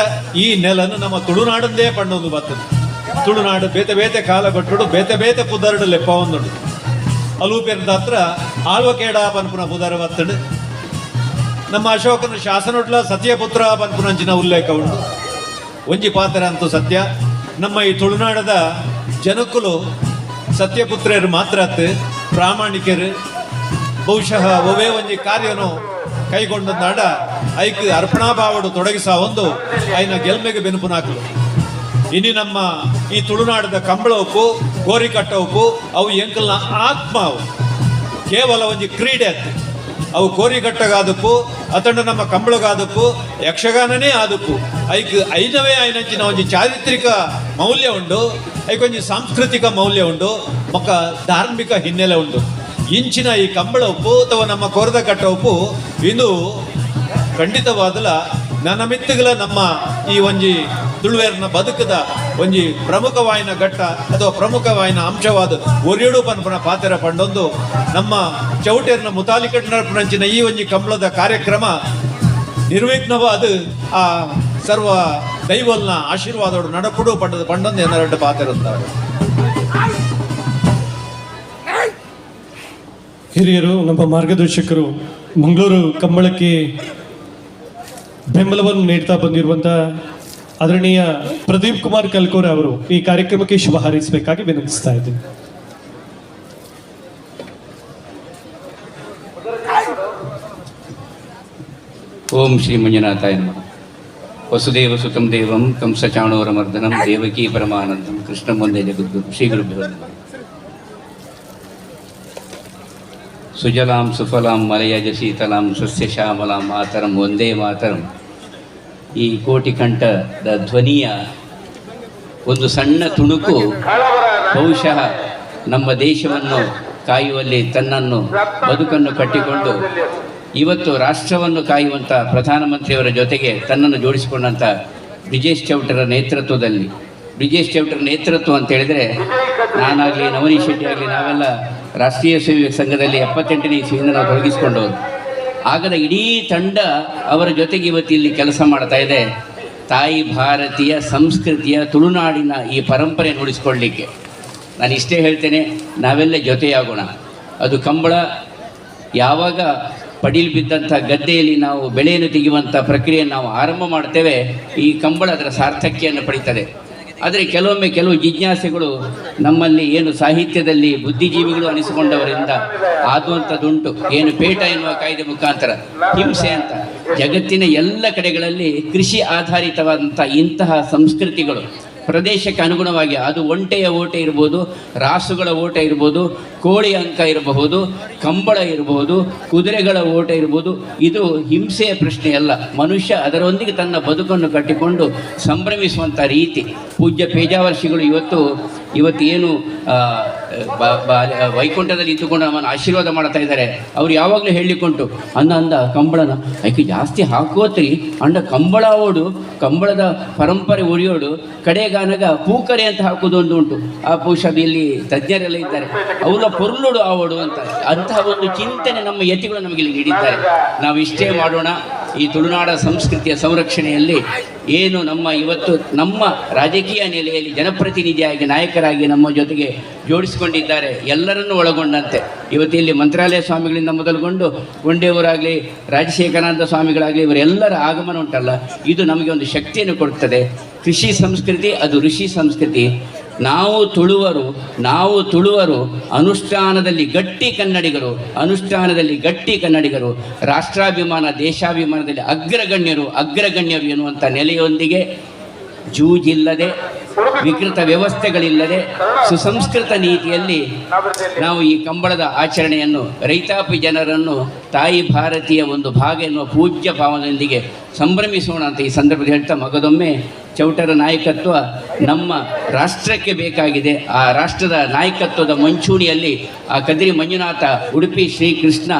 ಈ ನೆಲನು ನಮ್ಮ ತುಳುನಾಡಂದೇ ಪಂಡೊಂದು ಬರ್ತದೆ. ತುಳುನಾಡು ಬೇತೆ ಬೇತೆ ಕಾಲ ಬೇತೆ ಬೇತೆ ಪುದರಡು ಲೆಪ್ಪ ಒಂದುಂಡು ಅಲೂಪೆರ್ದ ಹತ್ರ ಆಳ್ವಕೇಡ ಪನ್ಪುನ ಪುದರ ಬತ್ತಡು ನಮ್ಮ ಅಶೋಕನ ಶಾಸನೊಡ್ಲ ಸತ್ಯಪುತ್ರ ಪನ್ಪುನಂಚಿನ ಉಲ್ಲೇಖ ಉಂಟು. ಒಂಜಿ ಪಾತ್ರ ಅಂತೂ ಸತ್ಯ. ನಮ್ಮ ಈ ತುಳುನಾಡದ ಜನಕುಲು ಸತ್ಯಪುತ್ರರು ಮಾತ್ರ ಪ್ರಾಮಾಣಿಕರು. ಬಹುಶಃ ಒವೇ ಒಂಜಿ ಕಾರ್ಯನು ಕೈಗೊಂಡ ನಾಡ ಐಕ್ ಅರ್ಪಣಾಭಾವಡು ತೊಡಗಿಸ ಒಂದು ಐನ ಗೆಲ್ಮೆಗೆ ಬೆನುಪುನಾಕಲು ಇನಿ ನಮ್ಮ ಈ ತುಳುನಾಡದ ಕಂಬಳವಕ್ಕೂ ಗೋರಿ ಕಟ್ಟವಕ್ಕೂ ಅವು ಎಂಕಲ್ನ ಆತ್ಮ ಅವು ಕೇವಲ ಒಂದು ಕ್ರೀಡೆ ಅಂತ ಅವು ಕೋರಿಗಟ್ಟಗಾದಕ್ಕೂ ಅತಂಡ ನಮ್ಮ ಕಂಬಳಗಾದಕ್ಕೂ, ಯಕ್ಷಗಾನನೇ ಆದಕ್ಕೂ. ಐಕ್ ಐನವೇ ಐನಂಚಿನ ಒಂದು ಚಾರಿತ್ರಿಕ ಮೌಲ್ಯ ಉಂಡು. ಐಕೊಂಜಿ ಸಾಂಸ್ಕೃತಿಕ ಮೌಲ್ಯ ಉಂಡು. ಮಕ್ಕ ಧಾರ್ಮಿಕ ಹಿನ್ನೆಲೆ ಉಂಡು ಇಂಚಿನ ಈ ಕಂಬಳ ಉಪ್ಪು, ಅಥವಾ ನಮ್ಮ ಕೊರದ ಕಟ್ಟ ಉಪ್ಪು, ಇದು ಖಂಡಿತವಾದಲ ನನ್ನ ಮಿತ್ತುಗಳ ನಮ್ಮ ಈ ಒಂಜಿ ತುಳುವೇರ್ನ ಬದುಕದ ಒಂಜಿ ಪ್ರಮುಖವಾಯಿನ ಘಟ್ಟ, ಅಥವಾ ಪ್ರಮುಖವಾಯಿನ ಅಂಶವಾದ ಒರಿಯಡು ಪನ್ಪನ ಪಾತ್ರ ಪಂಡೊಂದು ನಮ್ಮ ಚೌಟೇರ್ನ ಮುತಾಲಿಕಟ್ ನಡಪನಂಚಿನ ಈ ಒಂಜಿ ಕಂಬಳದ ಕಾರ್ಯಕ್ರಮ ನಿರ್ವಿಘ್ನವಾದ ಆ ಸರ್ವ ದೈವಲ್ನ ಆಶೀರ್ವಾದೋಡು ನಡಪುಡು ಪಂಡದ ಪಂಡೊಂದು ಎನ್ನೆರಡು ಪಾತಿರುತ್ತಾರೆ ಹಿರಿಯರು, ನಮ್ಮ ಮಾರ್ಗದರ್ಶಕರು, ಮಂಗಳೂರು ಕಂಬಳಕ್ಕೆ ಬೆಂಬಲವನ್ನು ನೀಡ್ತಾ ಬಂದಿರುವಂತ ಆದರಣೀಯ ಪ್ರದೀಪ್ ಕುಮಾರ್ ಕಲ್ಕೋರೆ ಅವರು ಈ ಕಾರ್ಯಕ್ರಮಕ್ಕೆ ಶುಭ ಹಾರೈಸಬೇಕಾಗಿ ವಿನಂತಿಸ್ತಾ ಇದ್ದೀನಿ. ಓಂ ಶ್ರೀ ಮಂಜುನಾಥಾಯ ನಮಃ. ವಸುದೇವ ಸುತಂ ದೇವಂ ಕಂಸಚಾಣೂರಮರ್ದನಂ ದೇವಕೀ ಪರಮಾನಂದಂ ಕೃಷ್ಣ ಮುಂದೆ ಜಗದ್ಗುರು ಶ್ರೀ ಗುರುಭ್ಯೋ ನಮಃ. ಸುಜಲಾಂ ಸುಫಲಾಂ ಮಲಯಜ ಶೀತಲಾಂ ಸಸ್ಯ ಶ್ಯಾಮಲಾಂ ಮಾತರಂ ಒಂದೇ ಮಾತರಂ. ಈ ಕೋಟಿ ಕಂಠದ ಧ್ವನಿಯ ಒಂದು ಸಣ್ಣ ತುಣುಕು ಬಹುಶಃ ನಮ್ಮ ದೇಶವನ್ನು ಕಾಯುವಲ್ಲಿ ತನ್ನನ್ನು, ಬದುಕನ್ನು ಕಟ್ಟಿಕೊಂಡು ಇವತ್ತು ರಾಷ್ಟ್ರವನ್ನು ಕಾಯುವಂಥ ಪ್ರಧಾನಮಂತ್ರಿಯವರ ಜೊತೆಗೆ ತನ್ನನ್ನು ಜೋಡಿಸಿಕೊಂಡಂಥ ಬ್ರಿಜೇಶ್ ಚೌಟರ ನೇತೃತ್ವದಲ್ಲಿ ಬ್ರಿಜೇಶ್ ಚೌಟ್ರ ನೇತೃತ್ವ ಅಂತ ಹೇಳಿದರೆ, ನಾನಾಗಲಿ, ನವನೀಶ್ ಶೆಟ್ಟಿ ಆಗಲಿ, ನಾವೆಲ್ಲ ರಾಷ್ಟ್ರೀಯ ಸೇವೆ ಸಂಘದಲ್ಲಿ ಎಪ್ಪತ್ತೆಂಟನೇ ಇಸ್ವಿಯಿಂದ ನಾವು ತೊಡಗಿಸ್ಕೊಂಡವರು ಆಗದ ಇಡೀ ತಂಡ ಅವರ ಜೊತೆಗೆ ಇವತ್ತು ಇಲ್ಲಿ ಕೆಲಸ ಮಾಡ್ತಾ ಇದೆ. ತಾಯಿ ಭಾರತೀಯ, ಸಂಸ್ಕೃತಿಯ, ತುಳುನಾಡಿನ ಈ ಪರಂಪರೆ ನುಡಿಸ್ಕೊಳ್ಳಿಕ್ಕೆ. ನಾನು ಇಷ್ಟೇ ಹೇಳ್ತೇನೆ, ನಾವೆಲ್ಲ ಜೊತೆಯಾಗೋಣ. ಅದು ಕಂಬಳ, ಯಾವಾಗ ಪಡೀಲ್ ಬಿದ್ದಂಥ ಗದ್ದೆಯಲ್ಲಿ ನಾವು ಬೆಳೆಯನ್ನು ತೆಗೆಯುವಂಥ ಪ್ರಕ್ರಿಯೆಯನ್ನು ನಾವು ಆರಂಭ ಮಾಡ್ತೇವೆ, ಈ ಕಂಬಳ ಅದರ ಸಾರ್ಥಕ್ಯನ್ನು ಪಡೀತದೆ. ಆದರೆ ಕೆಲವೊಮ್ಮೆ ಕೆಲವು ಜಿಜ್ಞಾಸೆಗಳು ನಮ್ಮಲ್ಲಿ ಏನು ಸಾಹಿತ್ಯದಲ್ಲಿ ಬುದ್ಧಿಜೀವಿಗಳು ಅನಿಸಿಕೊಂಡವರಿಂದ ಆಗುವಂಥದ್ದುಂಟು ಏನು ಪೇಟ ಎನ್ನುವ ಕಾಯ್ದೆ ಮುಖಾಂತರ. ಹಿಂಸೆ ಅಂತ. ಜಗತ್ತಿನ ಎಲ್ಲ ಕಡೆಗಳಲ್ಲಿ ಕೃಷಿ ಆಧಾರಿತವಾದಂಥ ಇಂತಹ ಸಂಸ್ಕೃತಿಗಳು ಪ್ರದೇಶಕ್ಕೆ ಅನುಗುಣವಾಗಿ ಅದು ಒಂಟೆಯ ಓಟ ಇರ್ಬೋದು, ರಾಸುಗಳ ಓಟ ಇರ್ಬೋದು ಕೋಳಿ ಅಂಕ ಇರಬಹುದು, ಕಂಬಳ ಇರಬಹುದು, ಕುದುರೆಗಳ ಓಟ ಇರಬಹುದು, ಇದು ಹಿಂಸೆಯ ಪ್ರಶ್ನೆಯಲ್ಲ ಮನುಷ್ಯ ಅದರೊಂದಿಗೆ ತನ್ನ ಬದುಕನ್ನು ಕಟ್ಟಿಕೊಂಡು ಸಂಭ್ರಮಿಸುವಂಥ ರೀತಿ. ಪೂಜ್ಯ ಪೇಜಾವರ್ಷಿಗಳು ಇವತ್ತು ಇವತ್ತು ಏನು ಬ- ಬ- ವೈಕುಂಠದಲ್ಲಿ ಇದ್ದುಕೊಂಡು ನಮ್ಮನ್ನು ಆಶೀರ್ವಾದ ಮಾಡ್ತಾ ಇದ್ದಾರೆ. ಅವ್ರು ಯಾವಾಗಲೂ ಹೇಳಿಕೊಂಡು ಅಂದ ಅಂದ ಕಂಬಳನ ಐಕೆ ಜಾಸ್ತಿ ಹಾಕೋತ್ರಿ. ಅಂಡ ಕಂಬಳ ಓಡು, ಕಂಬಳದ ಪರಂಪರೆ ಉರಿಯೋಡು, ಕಡೆಗಾನಗ ಪೂಕರೆ ಅಂತ ಹಾಕೋದು ಒಂದು ಉಂಟು. ಆ ಬಹುಶಃ ಇಲ್ಲಿ ತಜ್ಞರೆಲ್ಲ ಇದ್ದಾರೆ. ಅವರ ಪೊರ್ಲುಡು ಆವಡು ಅಂತ. ಅಂತಹ ಒಂದು ಚಿಂತನೆ ನಮ್ಮ ಯತಿಗಳು ನಮಗೆ ಇಲ್ಲಿ ನೀಡಿದ್ದಾರೆ. ನಾವು ಇಷ್ಟೇ ಮಾಡೋಣ. ಈ ತುಳುನಾಡ ಸಂಸ್ಕೃತಿಯ ಸಂರಕ್ಷಣೆಯಲ್ಲಿ ಏನು ನಮ್ಮ ಇವತ್ತು ನಮ್ಮ ರಾಜಕೀಯ ನೆಲೆಯಲ್ಲಿ ಜನಪ್ರತಿನಿಧಿಯಾಗಿ ನಾಯಕರಾಗಿ ನಮ್ಮ ಜೊತೆಗೆ ಜೋಡಿಸಿಕೊಂಡಿದ್ದಾರೆ. ಎಲ್ಲರನ್ನು ಒಳಗೊಂಡಂತೆ. ಇವತ್ತು ಇಲ್ಲಿ ಮಂತ್ರಾಲಯ ಸ್ವಾಮಿಗಳಿಂದ ಮೊದಲುಗೊಂಡು ಗೊಂಡೆಯವರಾಗಲಿ ರಾಜಶೇಖರಾನಂದ ಸ್ವಾಮಿಗಳಾಗಲಿ ಇವರೆಲ್ಲರ ಆಗಮನ ಉಂಟಲ್ಲ. ಇದು ನಮಗೆ ಒಂದು ಶಕ್ತಿಯನ್ನು ಕೊಡುತ್ತದೆ ಕೃಷಿ ಸಂಸ್ಕೃತಿ, ಅದು ಋಷಿ ಸಂಸ್ಕೃತಿ. ನಾವು ತುಳುವರು ನಾವು ತುಳುವರು, ಅನುಷ್ಠಾನದಲ್ಲಿ ಗಟ್ಟಿ ಕನ್ನಡಿಗರು, ಅನುಷ್ಠಾನದಲ್ಲಿ ಗಟ್ಟಿ ಕನ್ನಡಿಗರು, ರಾಷ್ಟ್ರಾಭಿಮಾನ, ದೇಶಾಭಿಮಾನದಲ್ಲಿ ಅಗ್ರಗಣ್ಯರು ಅಗ್ರಗಣ್ಯರು ಎನ್ನುವಂಥ ನೆಲೆಯೊಂದಿಗೆ ಜೂಜಿಲ್ಲದೆ, ವಿಕೃತ ವ್ಯವಸ್ಥೆಗಳಿಲ್ಲದೆ, ಸುಸಂಸ್ಕೃತ ನೀತಿಯಲ್ಲಿ ನಾವು ಈ ಕಂಬಳದ ಆಚರಣೆಯನ್ನು, ರೈತಾಪಿ ಜನರನ್ನು, ತಾಯಿ ಭಾರತೀಯ ಒಂದು ಭಾಗ ಎನ್ನುವ ಪೂಜ್ಯ ಭಾವನೆಯೊಂದಿಗೆ ಸಂಭ್ರಮಿಸೋಣ ಅಂತ ಈ ಸಂದರ್ಭದಲ್ಲಿ ಹೇಳ್ತಾ ಮಗದೊಮ್ಮೆ ಚೌಟರ ನಾಯಕತ್ವ ನಮ್ಮ ರಾಷ್ಟ್ರಕ್ಕೆ ಬೇಕಾಗಿದೆ. ಆ ರಾಷ್ಟ್ರದ ನಾಯಕತ್ವದ ಮಂಚೂಣಿಯಲ್ಲಿ ಆ ಕದ್ರಿ ಮಂಜುನಾಥ ಉಡುಪಿ ಶ್ರೀಕೃಷ್ಣ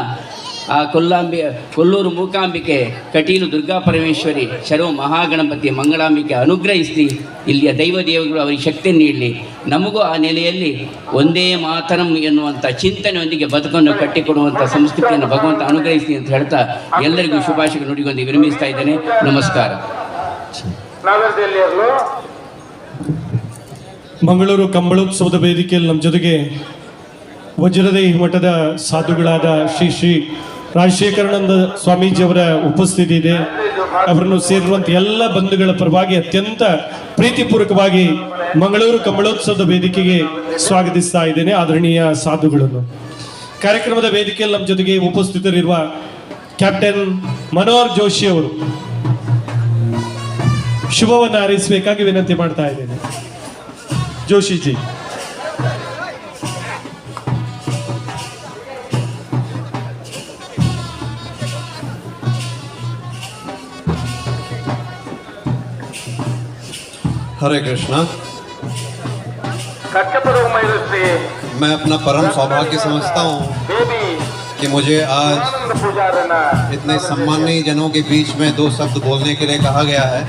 ಆ ಕೊಲ್ಲಾಂಬಿ ಕೊಲ್ಲೂರು ಮೂಕಾಂಬಿಕೆ ಕಟೀಲು ದುರ್ಗಾ ಪರಮೇಶ್ವರಿ ಶರವ ಮಹಾಗಣಪತಿ ಮಂಗಳಾಂಬಿಕೆ ಅನುಗ್ರಹಿಸಿ ಇಲ್ಲಿಯ ದೈವ ದೇವಗಳು ಅವರಿಗೆ ಶಕ್ತಿ ನೀಡಲಿ. ನಮಗೂ ಆ ನೆಲೆಯಲ್ಲಿ ಒಂದೇ ಮಾತರಂ ಎನ್ನುವಂಥ ಚಿಂತನೆಯೊಂದಿಗೆ ಬದುಕನ್ನು ಕಟ್ಟಿಕೊಡುವಂಥ ಸಂಸ್ಕೃತಿಯನ್ನು ಭಗವಂತ ಅನುಗ್ರಹಿಸಿ ಅಂತ ಹೇಳ್ತಾ ಎಲ್ಲರಿಗೂ ಶುಭಾಶಯ ನುಡಿಗೊಂದು ವಿರಮಿಸ್ತಾ ಇದ್ದೇನೆ. ನಮಸ್ಕಾರ. ಮಂಗಳೂರು ಕಂಬಳೋತ್ಸವದ ವೇದಿಕೆಯಲ್ಲಿ ನಮ್ಮ ಜೊತೆಗೆ ವಜ್ರದೇ ಮಠದ ಸಾಧುಗಳಾದ ಶ್ರೀ ಶ್ರೀ ರಾಜಶೇಖರಾನಂದ ಸ್ವಾಮೀಜಿಯವರ ಉಪಸ್ಥಿತಿ ಇದೆ. ಅವರನ್ನು ಸೇರಿರುವಂಥ ಎಲ್ಲ ಬಂಧುಗಳ ಪರವಾಗಿ ಅತ್ಯಂತ ಪ್ರೀತಿಪೂರ್ವಕವಾಗಿ ಮಂಗಳೂರು ಕಂಬಳೋತ್ಸವದ ವೇದಿಕೆಗೆ ಸ್ವಾಗತಿಸ್ತಾ ಇದ್ದೇನೆ, ಆದರಣೀಯ ಸಾಧುಗಳನ್ನು. ಕಾರ್ಯಕ್ರಮದ ವೇದಿಕೆಯಲ್ಲಿ ನಮ್ಮ ಜೊತೆಗೆ ಉಪಸ್ಥಿತರಿರುವ ಕ್ಯಾಪ್ಟನ್ ಮನೋಹರ್ ಜೋಶಿ ಅವರು. ಶುಭವನ್ನು ಹಾರೈಸಬೇಕಾಗಿ ವಿನಂತಿ ಮಾಡ್ತಾ ಇದ್ದೇನೆ. ಜೋಶಿಜಿ. हरे कृष्णा। मैं अपना परम सौभाग्य समझता हूँ कि मुझे आज इतने सम्मानीय जनों के बीच में दो शब्द बोलने के लिए कहा गया है।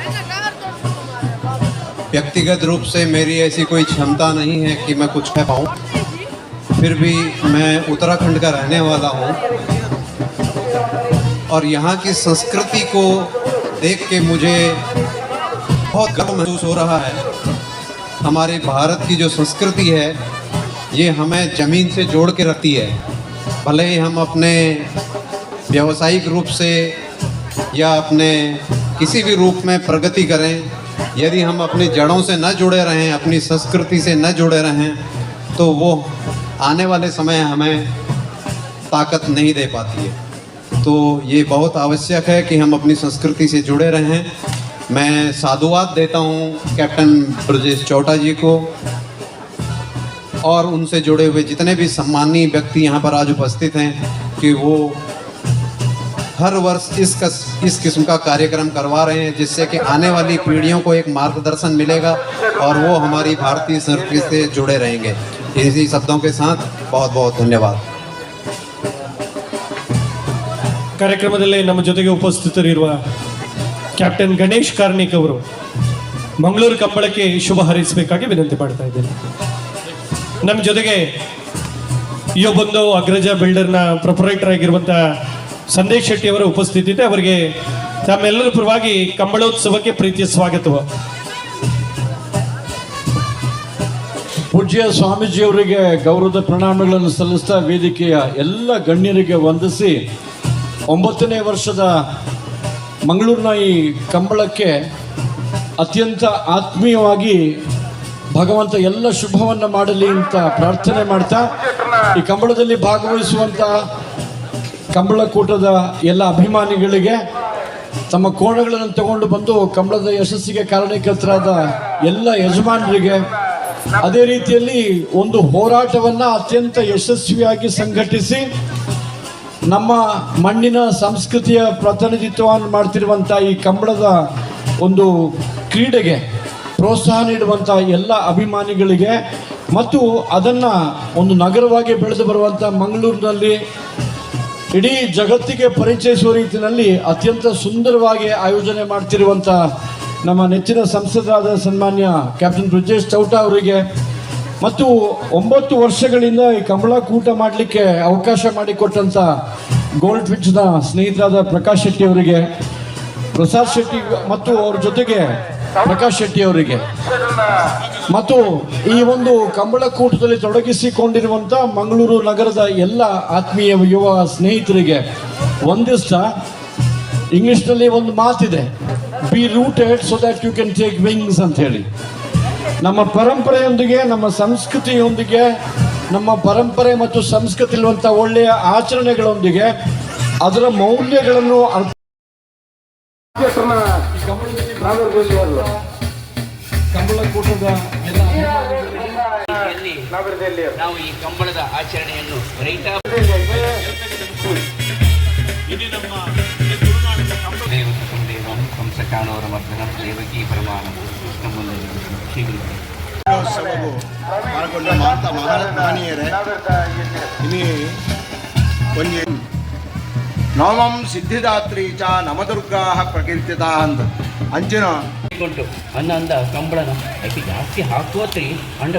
व्यक्तिगत रूप से मेरी ऐसी कोई क्षमता नहीं है कि मैं कुछ कह पाऊँ। फिर भी मैं उत्तराखंड का रहने वाला हूँ। और यहाँ की संस्कृति को देख के मुझे बहुत गर्व महसूस हो रहा है। हमारे भारत की जो संस्कृति है, ये हमें ज़मीन से जोड़ के रखती है। भले ही हम अपने व्यावसायिक रूप से या अपने किसी भी रूप में प्रगति करें, यदि हम अपनी जड़ों से न जुड़े रहें, अपनी संस्कृति से न जुड़े रहें तो वो आने वाले समय हमें ताकत नहीं दे पाती है। तो ये बहुत आवश्यक है कि हम अपनी संस्कृति से जुड़े रहें। मैं साधुवाद देता हूँ कैप्टन ब्रजेश चौटा जी को और उनसे जुड़े हुए जितने भी सम्मानीय व्यक्ति यहाँ पर आज उपस्थित हैं कि वो हर वर्ष इस कस, इस किस्म का कार्यक्रम करवा रहे हैं जिससे कि आने वाली पीढ़ियों को एक मार्गदर्शन मिलेगा और वो हमारी भारतीय संस्कृति से जुड़े रहेंगे इसी शब्दों के साथ बहुत बहुत धन्यवाद ಕಾರ್ಯಕ್ರಮದಲ್ಲಿ ನಮ್ಮ ಜೊತೆಗೆ ಉಪಸ್ಥಿತರಿರುವ ಕ್ಯಾಪ್ಟನ್ ಗಣೇಶ್ ಕಾರ್ಣಿಕ್ ಅವರು ಮಂಗಳೂರು ಕಂಬಳಕ್ಕೆ ಶುಭ ಹಾರೈಸಬೇಕಾಗಿ ವಿನಂತಿ ಮಾಡ್ತಾ ಇದ್ದೇನೆ. ನಮ್ಮ ಜೊತೆಗೆ ಈ ಒಬ್ಬೊಂದು ಅಗ್ರಜ ಬಿಲ್ಡರ್ನ ಪ್ರೊಪರೇಟರ್ ಆಗಿರುವಂಥ ಸಂದೇಶ್ ಶೆಟ್ಟಿ ಅವರ ಉಪಸ್ಥಿತಿ ಇದೆ. ಅವರಿಗೆ ತಮ್ಮೆಲ್ಲರ ಪರವಾಗಿ ಕಂಬಳೋತ್ಸವಕ್ಕೆ ಪ್ರೀತಿಯ ಸ್ವಾಗತವ. ಪೂಜ್ಯ ಸ್ವಾಮೀಜಿಯವರಿಗೆ ಗೌರವದ ಪ್ರಣಾಮಗಳನ್ನು ಸಲ್ಲಿಸ್ತಾ ವೇದಿಕೆಯ ಎಲ್ಲ ಗಣ್ಯರಿಗೆ ವಂದಿಸಿ ಒಂಬತ್ತನೇ ವರ್ಷದ ಮಂಗಳೂರಿನ ಈ ಕಂಬಳಕ್ಕೆ ಅತ್ಯಂತ ಆತ್ಮೀಯವಾಗಿ ಭಗವಂತ ಎಲ್ಲ ಶುಭವನ್ನು ಮಾಡಲಿ ಅಂತ ಪ್ರಾರ್ಥನೆ ಮಾಡ್ತಾ, ಈ ಕಂಬಳದಲ್ಲಿ ಭಾಗವಹಿಸುವಂಥ ಕಂಬಳ ಕೂಟದ ಎಲ್ಲ ಅಭಿಮಾನಿಗಳಿಗೆ ತಮ್ಮ ಕೋಣಗಳನ್ನು ತಗೊಂಡು ಬಂದು ಕಂಬಳದ ಯಶಸ್ಸಿಗೆ ಕಾರಣೀಕರ್ತರಾದ ಎಲ್ಲ ಯಜಮಾನರಿಗೆ, ಅದೇ ರೀತಿಯಲ್ಲಿ ಒಂದು ಹೋರಾಟವನ್ನು ಅತ್ಯಂತ ಯಶಸ್ವಿಯಾಗಿ ಸಂಘಟಿಸಿ ನಮ್ಮ ಮಣ್ಣಿನ ಸಂಸ್ಕೃತಿಯ ಪ್ರತಿನಿಧಿತ್ವವನ್ನು ಮಾಡ್ತಿರುವಂಥ ಈ ಕಂಬಳದ ಒಂದು ಕ್ರೀಡೆಗೆ ಪ್ರೋತ್ಸಾಹ ನೀಡುವಂಥ ಎಲ್ಲ ಅಭಿಮಾನಿಗಳಿಗೆ ಮತ್ತು ಅದನ್ನು ಒಂದು ನಗರವಾಗಿ ಬೆಳೆದು ಬರುವಂಥ ಮಂಗಳೂರಿನಲ್ಲಿ ಇಡೀ ಜಗತ್ತಿಗೆ ಪರಿಚಯಿಸುವ ರೀತಿಯಲ್ಲಿ ಅತ್ಯಂತ ಸುಂದರವಾಗಿ ಆಯೋಜನೆ ಮಾಡ್ತಿರುವಂಥ ನಮ್ಮ ನೆಚ್ಚಿನ ಸಂಸದರಾದ ಸನ್ಮಾನ್ಯ ಕ್ಯಾಪ್ಟನ್ ಬ್ರಿಜೇಶ್ ಚೌಟ ಅವರಿಗೆ ಮತ್ತು ಒಂಬತ್ತು ವರ್ಷಗಳಿಂದ ಈ ಕಂಬಳ ಕೂಟ ಮಾಡಲಿಕ್ಕೆ ಅವಕಾಶ ಮಾಡಿಕೊಟ್ಟಂಥ ಗೋಲ್ಡ್ ಫಿಚ್ನ ಸ್ನೇಹಿತರಾದ ಪ್ರಕಾಶ್ ಶೆಟ್ಟಿ ಅವರಿಗೆ, ಪ್ರಸಾದ್ ಶೆಟ್ಟಿ ಮತ್ತು ಅವ್ರ ಜೊತೆಗೆ ಪ್ರಕಾಶ್ ಶೆಟ್ಟಿ ಅವರಿಗೆ. ಮತ್ತು ಈ ಒಂದು ಕಂಬಳ ಕೂಟದಲ್ಲಿ ತೊಡಗಿಸಿಕೊಂಡಿರುವಂಥ ಮಂಗಳೂರು ನಗರದ ಎಲ್ಲ ಆತ್ಮೀಯ ಯುವ ಸ್ನೇಹಿತರಿಗೆ ಒಂದಿಷ್ಟ ಇಂಗ್ಲಿಷ್ನಲ್ಲಿ ಒಂದು ಮಾತಿದೆ. Be rooted so that you can take wings ಅಂತ ಹೇಳಿ. ನಮ್ಮ ಪರಂಪರೆಯೊಂದಿಗೆ ನಮ್ಮ ಸಂಸ್ಕೃತಿಯೊಂದಿಗೆ ನಮ್ಮ ಪರಂಪರೆ ಮತ್ತು ಸಂಸ್ಕೃತಿ ಇರುವಂಥ ಒಳ್ಳೆಯ ಆಚರಣೆಗಳೊಂದಿಗೆ ಅದರ ಮೌಲ್ಯಗಳನ್ನು ಅರ್ಥ ಕಂಬಳ ಕೂಟದ ನಾವು ಈ ಕಂಬಳದ ಆಚರಣೆಯನ್ನು ರೈತ ದೇವಂ ಕಂಸಚಾಣೋರ ಮರ್ದನಂ ದೇವಕಿ ಪರಮಾನಂ ಕೃಷ್ಣ ಮುಂದೆ ಶೀಘ್ರ ಉತ್ಸವವು ಪಾಲ್ಗೊಂಡ ಮಾತ ಮಹಾತ್ಮಾನಿಯರೇ ಇನಿ ಒಂಜಿ ನವಮಂ ಸಿದ್ಧಿದಾತ್ರಿ ಚ ನವದುರ್ಗಾ ಪ್ರಕೀರ್ತಿತ ಅಂತ ಕಂಬಳನ ಜಾಸ್ತಿ ಅಂಡ